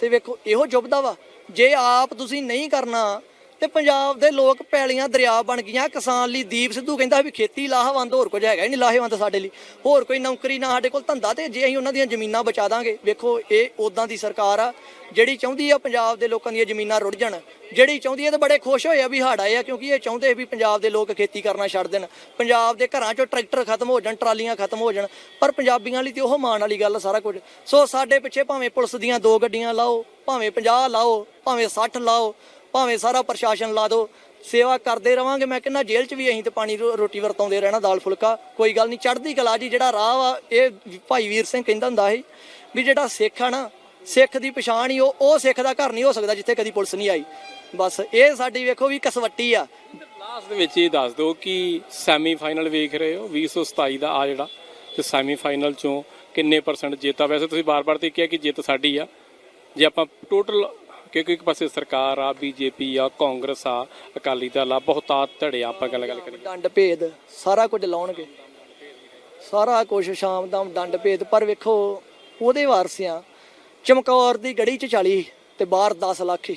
ਤੇ ਵੇਖੋ, ਇਹੋ ਜੁਬਦਾ ਵਾ। ਜੇ ਆਪ ਤੁਸੀਂ ਨਹੀਂ ਕਰਨਾ ਤੇ ਪੰਜਾਬ ਦੇ ਲੋਕ ਪੈਲੀਆਂ ਦਰਿਆ ਬਣ ਗਈਆਂ। ਕਿਸਾਨ ਲਈ ਦੀਪ ਸਿੱਧੂ ਕਹਿੰਦਾ ਵੀ ਖੇਤੀ ਲਾਹਵੰਦ ਹੋਰ ਕੁਝ ਹੈਗਾ ਹੀ ਨਹੀਂ, ਲਾਹੇਵੰਦ ਸਾਡੇ ਲਈ। ਹੋਰ ਕੋਈ ਨੌਕਰੀ ਨਾ ਸਾਡੇ ਕੋਲ, ਧੰਦਾ ਤੇ ਜੇ ਅਸੀਂ ਉਹਨਾਂ ਦੀਆਂ ਜ਼ਮੀਨਾਂ ਬਚਾ ਦਾਂਗੇ। ਵੇਖੋ, ਇਹ ਉਦਾਂ ਦੀ ਸਰਕਾਰ ਆ, ਜਿਹੜੀ ਚਾਹੁੰਦੀ ਆ ਪੰਜਾਬ ਦੇ ਲੋਕਾਂ ਦੀਆਂ ਜ਼ਮੀਨਾਂ ਰੁੜ ਜਾਣ। ਜਿਹੜੀ ਚਾਹੁੰਦੀ ਆ ਤੇ ਬੜੇ ਖੁਸ਼ ਹੋਏ ਆ ਵੀ ਹਾੜਾ ਆਏ ਆ, ਕਿਉਂਕਿ ਇਹ ਚਾਹੁੰਦੇ ਵੀ ਪੰਜਾਬ ਦੇ ਲੋਕ ਖੇਤੀ ਕਰਨਾ ਛੱਡ ਦੇਣ। ਪੰਜਾਬ ਦੇ ਘਰਾਂ 'ਚੋਂ ਟਰੈਕਟਰ ਖਤਮ ਹੋ ਜਾਣ, ਟਰਾਲੀਆਂ ਖਤਮ ਹੋ ਜਾਣ। ਪਰ ਪੰਜਾਬੀਆਂ ਲਈ ਤੇ ਉਹ ਮਾਣ ਵਾਲੀ ਗੱਲ ਸਾਰਾ ਕੁਝ। ਸੋ ਸਾਡੇ ਪਿੱਛੇ ਭਾਵੇਂ ਪੁਲਿਸ ਦੀਆਂ ਦੋ ਗੱਡੀਆਂ ਲਾਓ, ਭਾਵੇਂ 50 ਲਾਓ, ਭਾਵੇਂ 60 ਲਾਓ ਭਾਵੇਂ ਸਾਰਾ ਪ੍ਰਸ਼ਾਸਨ ਲਾ ਦਿਓ, ਸੇਵਾ ਕਰਦੇ ਰਵਾਂਗੇ। ਮੈਂ ਕਹਿੰਦਾ ਜੇਲ੍ਹ 'ਚ ਵੀ ਅਸੀਂ ਤੇ ਪਾਣੀ ਰੋਟੀ ਵਰਤਾਉਂਦੇ ਰਹਿਣਾ, ਦਾਲ ਫੁਲਕਾ, ਕੋਈ ਗੱਲ ਨਹੀਂ। ਚੜ੍ਹਦੀ ਕਲਾ ਜੀ, ਜਿਹੜਾ ਰਾਹ ਵਾ, ਇਹ ਭਾਈ ਵੀਰ ਸਿੰਘ ਕਹਿੰਦਾ ਹੁੰਦਾ ਸੀ ਵੀ ਜਿਹੜਾ ਸਿੱਖ ਆ ਨਾ, ਸਿੱਖ ਦੀ ਪਛਾਣ ਹੀ ਉਹ ਉਹ ਸਿੱਖ ਦਾ ਘਰ ਨਹੀਂ ਹੋ ਸਕਦਾ ਜਿੱਥੇ ਕਦੀ ਪੁਲਿਸ ਨਹੀਂ ਆਈ। ਬਸ ਇਹ ਸਾਡੀ ਵੇਖੋ ਵੀ ਕਸਵੱਟੀ ਆ। ਲਾਸਟ ਦੇ ਵਿੱਚ ਇਹ ਦੱਸ ਦਿਓ ਕਿ ਸੈਮੀ ਫਾਈਨਲ ਵੇਖ ਰਹੇ ਹੋ 2027 ਦਾ ਆ ਜਿਹੜਾ, ਤੇ ਸੈਮੀ ਫਾਈਨਲ ਚੋਂ ਕਿੰਨੇ ਪਰਸੈਂਟ ਜਿੱਤ ਆ? ਵੈਸੇ ਤੁਸੀਂ ਬਾਰ-ਬਾਰ ਤੇ ਕਿਹਾ ਕਿ ਜਿੱਤ ਸਾਡੀ ਆ। ਜੇ ਆਪਾਂ ਟੋਟਲ ਕਿਉਂਕਿ ਇੱਕ ਪਾਸੇ ਸਰਕਾਰ ਆ, ਬੀਜੇਪੀ ਆ, ਕਾਂਗਰਸ ਆ, ਅਕਾਲੀ ਦਲ ਆ ਬਹੁਤਾਤ ਧੜੇ ਆ, ਆਪਾਂ ਗੱਲ ਗੱਲ ਕਰੀਏ। ਡੰਡ ਭੇਦ, ਸਾਰਾ ਕੁਝ ਲਾਉਣਗੇ। ਸਾਰਾ ਕੁਝ ਸ਼ਾਮ ਦਾ ਡੰਡ ਭੇਦ, ਪਰ ਵੇਖੋ, ਉਹਦੇ ਵਾਰਸਿਆਂ, ਚਮਕੌਰ ਦੀ ਗੜੀ ਚ 40 ਤੇ ਬਾਹਰ 10 ਲੱਖ ਹੀ।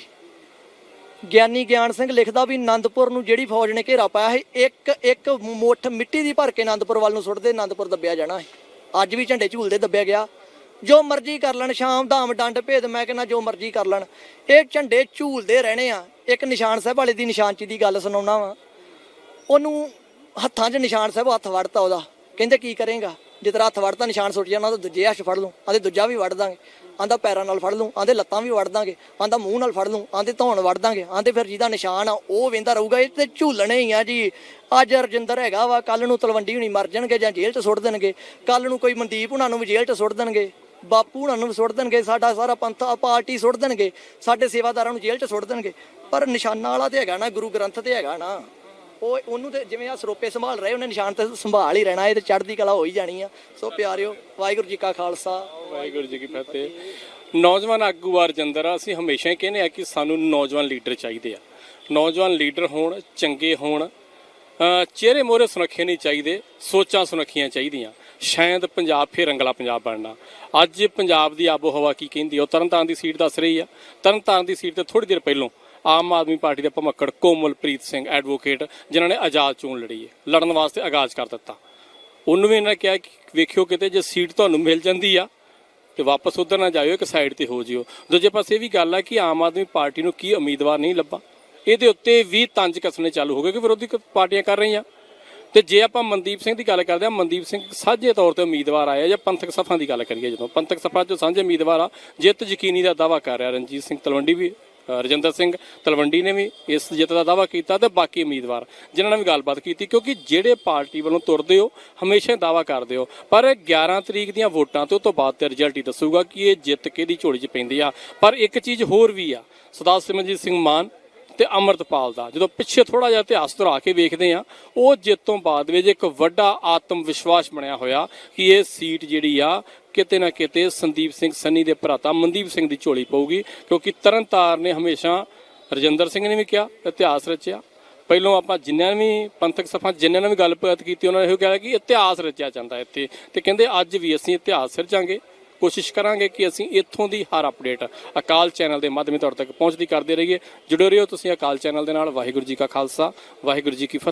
ਗਿਆਨੀ ਗਿਆਨ ਸਿੰਘ ਲਿਖਦਾ ਵੀ ਆਨੰਦਪੁਰ ਨੂੰ ਜਿਹੜੀ ਫੌਜ ਨੇ ਘੇਰਾ ਪਾਇਆ ਸੀ, ਇੱਕ ਇੱਕ ਮੁੱਠ ਮਿੱਟੀ ਦੀ ਭਰ ਕੇ ਆਨੰਦਪੁਰ ਵੱਲ ਨੂੰ ਸੁੱਟਦੇ ਆਨੰਦਪੁਰ ਦੱਬਿਆ ਜਾਣਾ ਹੈ ਅੱਜ ਵੀ ਝੰਡੇ ਝੂਲਦੇ ਦੱਬਿਆ ਗਿਆ। ਜੋ ਮਰਜ਼ੀ ਕਰ ਲੈਣ, ਸ਼ਾਮ ਧਾਮ ਡੰਡ ਭੇਦ, ਮੈਂ ਕਹਿੰਦਾ ਜੋ ਮਰਜ਼ੀ ਕਰ ਲੈਣ। ਇਹ ਝੰਡੇ ਝੂਲਦੇ ਰਹਿਣੇ ਆ। ਇੱਕ ਨਿਸ਼ਾਨ ਸਾਹਿਬ ਵਾਲੇ ਦੀ ਨਿਸ਼ਾਨਚੀ ਦੀ ਗੱਲ ਸੁਣਾਉਣਾ ਵਾ। ਉਹਨੂੰ ਹੱਥਾਂ 'ਚ ਨਿਸ਼ਾਨ ਸਾਹਿਬ ਹੱਥ ਵੜਤਾ ਉਹਦਾ। ਕਹਿੰਦੇ ਕੀ ਕਰੇਗਾ? ਜੇ ਤੇਰਾ ਹੱਥ ਵੜਤਾ, ਨਿਸ਼ਾਨ ਸੁੱਟ ਜਾਣਾ, ਤਾਂ ਦੂਜੇ ਹੱਥ ਫੜ ਲੂੰ ਆਂਦੇ ਦੂਜਾ ਵੀ ਵੜ ਦਾਂਗੇ। ਆਂਦਾ ਪੈਰਾਂ ਨਾਲ ਫੜ ਲੂੰ ਆਂਦੇ ਲੱਤਾਂ ਵੀ ਵੜ ਦਾਂਗੇ। ਆਂਦਾ ਮੂੰਹ ਨਾਲ ਫੜ ਲੂੰ ਆਂਦੇ ਧੌਣ ਵੜ ਦਾਂਗੇ। ਆਂਦੇ ਫਿਰ ਜਿਹਦਾ ਨਿਸ਼ਾਨ ਆ, ਉਹ ਵੇਂਦਾ ਰਹੂਗਾ। ਇਹ ਤੇ ਝੂਲਣੇ ਹੀ ਆ ਜੀ। ਅੱਜ ਰਜਿੰਦਰ ਹੈਗਾ ਵਾ ਕੱਲ ਨੂੰ ਤਲਵੰਡੀ ਹੁਣੀ ਮਰ ਜਾਣਗੇ ਜਾਂ ਜੇਲ੍ਹ 'ਚ ਸੁੱਟ ਦੇਣਗੇ। ਕੱਲ ਨੂੰ ਕੋਈ ਮਨਦੀਪ ਉਹਨਾਂ ਨੂੰ ਵੀ ਜੇਲ੍ਹ 'ਚ ਸੁੱਟ ਦੇਣਗੇ। ਬਾਪੂ ਹੁਣਾਂ ਨੂੰ ਵੀ ਸੁੱਟ ਦੇਣਗੇ, ਸਾਡਾ ਸਾਰਾ ਪੰਥ ਪਾਰਟੀ ਸੁੱਟ ਦੇਣਗੇ, ਸਾਡੇ ਸੇਵਾਦਾਰਾਂ ਨੂੰ ਜੇਲ੍ਹ 'ਚ ਸੁੱਟ ਦੇਣਗੇ। ਪਰ ਨਿਸ਼ਾਨਾ ਵਾਲਾ ਤੇ ਹੈਗਾ ਨਾ, ਗੁਰੂ ਗ੍ਰੰਥ ਤੇ ਹੈਗਾ ਨਾ। ਉਹ ਉਹਨੂੰ ਤੇ ਜਿਵੇਂ ਆ ਸਰੋਪੇ ਸੰਭਾਲ ਰਹੇ, ਉਹਨੇ ਨਿਸ਼ਾਨ ਤੇ ਸੰਭਾਲ ਹੀ ਰਹਿਣਾ, ਇਹ ਤੇ ਚੜ੍ਹਦੀ ਕਲਾ ਹੋ ਹੀ ਜਾਣੀ ਆ। ਸੋ ਪਿਆਰਿਓ, ਵਾਹਿਗੁਰੂ ਜੀ ਕਾ ਖਾਲਸਾ। ਵਾਹਿਗੁਰੂ ਜੀ ਕੀ ਫਤਿਹ। ਨੌਜਵਾਨ ਆਗੂ ਆ ਰਜਿੰਦਰ ਆ, ਅਸੀਂ ਹਮੇਸ਼ਾ ਹੀ ਕਹਿੰਦੇ ਆ ਕਿ ਸਾਨੂੰ ਨੌਜਵਾਨ ਲੀਡਰ ਚਾਹੀਦੇ ਆ। ਨੌਜਵਾਨ ਲੀਡਰ ਹੋਣ, ਚੰਗੇ ਹੋਣ ਚਿਹਰੇ ਮੋਹਰੇ ਸੁਨੱਖੇ ਨਹੀਂ ਚਾਹੀਦੇ, ਸੋਚਾਂ ਸੁਨੱਖੀਆਂ ਚਾਹੀਦੀਆਂ। ਸ਼ਾਇਦ ਪੰਜਾਬ ਫੇਰ ਰੰਗਲਾ ਪੰਜਾਬ ਬਣਨਾ। ਅੱਜ ਪੰਜਾਬ ਦੀ ਆਬੋ ਹਵਾ ਕੀ ਕਹਿੰਦੀ ਆ? ਉਹ ਤਰਨਤਾਰਨ ਦੀ ਸੀਟ ਦੱਸ ਰਹੀ ਆ। ਤਰਨਤਾਰਨ ਦੀ ਸੀਟ ਤੇ ਥੋੜੀ ਦੇਰ ਪਹਿਲਾਂ ਆਮ ਆਦਮੀ ਪਾਰਟੀ ਦੇ ਭਮੱਕੜ ਕੋਮਲਪ੍ਰੀਤ ਸਿੰਘ ਐਡਵੋਕੇਟ ਜਿਨ੍ਹਾਂ ਨੇ ਆਜ਼ਾਦ ਚੋਣ ਲੜੀ ਹੈ, ਲੜਨ ਵਾਸਤੇ ਆਗਾਜ਼ ਕਰ ਦਿੱਤਾ। ਉਹਨੂੰ ਵੀ ਇਹਨਾਂ ਕਿਹਾ ਕਿ ਵੇਖਿਓ ਕਿਤੇ ਜੇ ਸੀਟ ਤੁਹਾਨੂੰ ਮਿਲ ਜਾਂਦੀ ਆ, ਤੇ ਵਾਪਸ ਉਧਰ ਨਾ ਜਾਇਓ, ਇੱਕ ਸਾਈਡ ਤੇ ਹੋ ਜਿਓ। ਦੂਜੇ ਪਾਸੇ ਇਹ ਵੀ ਗੱਲ ਆ ਕਿ ਆਮ ਆਦਮੀ ਪਾਰਟੀ ਨੂੰ ਕੀ ਉਮੀਦਵਾਰ ਨਹੀਂ ਲੱਭਾ? ਇਹਦੇ ਉੱਤੇ ਵੀ ਤੰਜ ਕੱਸਣੇ ਚਾਲੂ ਹੋ ਗਏ ਕਿ ਵਿਰੋਧੀ ਪਾਰਟੀਆਂ ਕਰ ਰਹੀਆਂ? ਤੇ ਜੇ ਆਪਾਂ ਮਨਦੀਪ ਸਿੰਘ ਦੀ ਗੱਲ ਕਰਦੇ ਹਾਂ, ਮਨਦੀਪ ਸਿੰਘ ਸਾਂਝੇ ਤੌਰ ਤੇ ਉਮੀਦਵਾਰ ਆਇਆ ਜਾਂ ਪੰਥਕ ਸਫਾ ਦੀ ਗੱਲ ਕਰੀਏ ਜਦੋਂ। ਪੰਥਕ ਸਫਾ ਚੋਂ ਸਾਂਝੇ ਉਮੀਦਵਾਰ ਆ, ਜਿੱਤ ਯਕੀਨੀ ਦਾ ਦਾਵਾ ਕਰ ਰਿਹਾ ਰਣਜੀਤ ਸਿੰਘ ਤਲਵੰਡੀ ਵੀ ਰਜਿੰਦਰ ਸਿੰਘ ਤਲਵੰਡੀ ਨੇ ਵੀ ਇਸ ਜਿੱਤ ਦਾ ਦਾਵਾ ਕੀਤਾ ਤੇ ਬਾਕੀ ਉਮੀਦਵਾਰ ਜਿਨ੍ਹਾਂ ਨਾਲ ਵੀ ਗੱਲਬਾਤ ਕੀਤੀ, ਕਿਉਂਕਿ ਜਿਹੜੇ ਪਾਰਟੀ ਵੱਲੋਂ ਤੁਰਦੇ ਹੋ, ਹਮੇਸ਼ਾ ਹੀ ਦਾਵਾ ਕਰਦੇ ਹੋ। ਪਰ 11 ਤਰੀਕ ਦੀਆਂ ਵੋਟਾਂ ਤੋਂ ਤੋਂ ਬਾਅਦ ਤੇ ਰਿਜ਼ਲਟ ਹੀ ਦੱਸੂਗਾ ਕਿ ਇਹ ਜਿੱਤ ਕਿਹਦੀ ਝੋਲੀ 'ਚ ਪੈਂਦੀ ਆ। ਪਰ ਇੱਕ ਚੀਜ਼ ਹੋਰ ਵੀ ਆ, ਸਰਦਾਰ ਸਿਮਰਜੀਤ ਸਿੰਘ ਮਾਨ ਤੇ ਅਮਰਤਪਾਲ ਦਾ। ਜਦੋਂ ਪਿੱਛੇ ਥੋੜਾ ਜਿਹਾ ਇਤਿਹਾਸ ਦੁਹਰਾ ਕੇ ਵੇਖਦੇ ਆ ਉਹ ਜਿੱਤ ਤੋਂ ਬਾਅਦ ਵਿੱਚ ਇੱਕ ਵੱਡਾ ਆਤਮ ਵਿਸ਼ਵਾਸ ਬਣਿਆ ਹੋਇਆ ਕਿ ਇਹ ਸੀਟ ਜਿਹੜੀ ਆ, ਕਿਤੇ ਨਾ ਕਿਤੇ ਸੰਦੀਪ ਸਿੰਘ ਸੰਨੀ ਦੇ ਭਰਾਤਾ ਮਨਦੀਪ ਸਿੰਘ ਦੀ ਝੋਲੀ ਪਊਗੀ, ਕਿਉਂਕਿ ਤਰਨਤਾਰ ਨੇ ਹਮੇਸ਼ਾ ਰਜਿੰਦਰ ਸਿੰਘ ਨੇ ਵੀ ਕਿਹਾ, ਇਤਿਹਾਸ ਰਚਿਆ। ਪਹਿਲੋਂ ਆਪਾਂ ਜਿੰਨਿਆਂ ਨੇ ਵੀ ਪੰਥਕ ਸਫਾ ਜਿੰਨਿਆਂ ਨੇ ਵੀ ਗੱਲਬਾਤ ਕੀਤੀ, ਉਹਨਾਂ ਨੇ ਇਹੋ ਕਿਹਾ ਕਿ ਇਤਿਹਾਸ ਰਚਿਆ ਜਾਂਦਾ ਇੱਥੇ। ਤੇ ਕਹਿੰਦੇ ਅੱਜ ਵੀ ਅਸੀਂ ਇਤਿਹਾਸ ਸਿਰਜਾਂਗੇ। ਕੋਸ਼ਿਸ਼ ਕਰਾਂਗੇ ਕਿ ਅਸੀਂ ਇੱਥੋਂ ਦੀ ਹਰ ਅਪਡੇਟ ਅਕਾਲ ਚੈਨਲ ਦੇ ਮਾਧਿਅਮ ਤੁਹਾਡੇ ਤੱਕ ਪਹੁੰਚਦੀ ਕਰਦੇ ਰਹੀਏ। ਜੁੜੇ ਰਹੋ ਤੁਸੀਂ ਅਕਾਲ ਚੈਨਲ ਦੇ ਨਾਲ। ਵਾਹਿਗੁਰੂ ਜੀ ਕਾ ਖਾਲਸਾ। ਵਾਹਿਗੁਰੂ ਜੀ ਕੀ ਫਤਿਹ।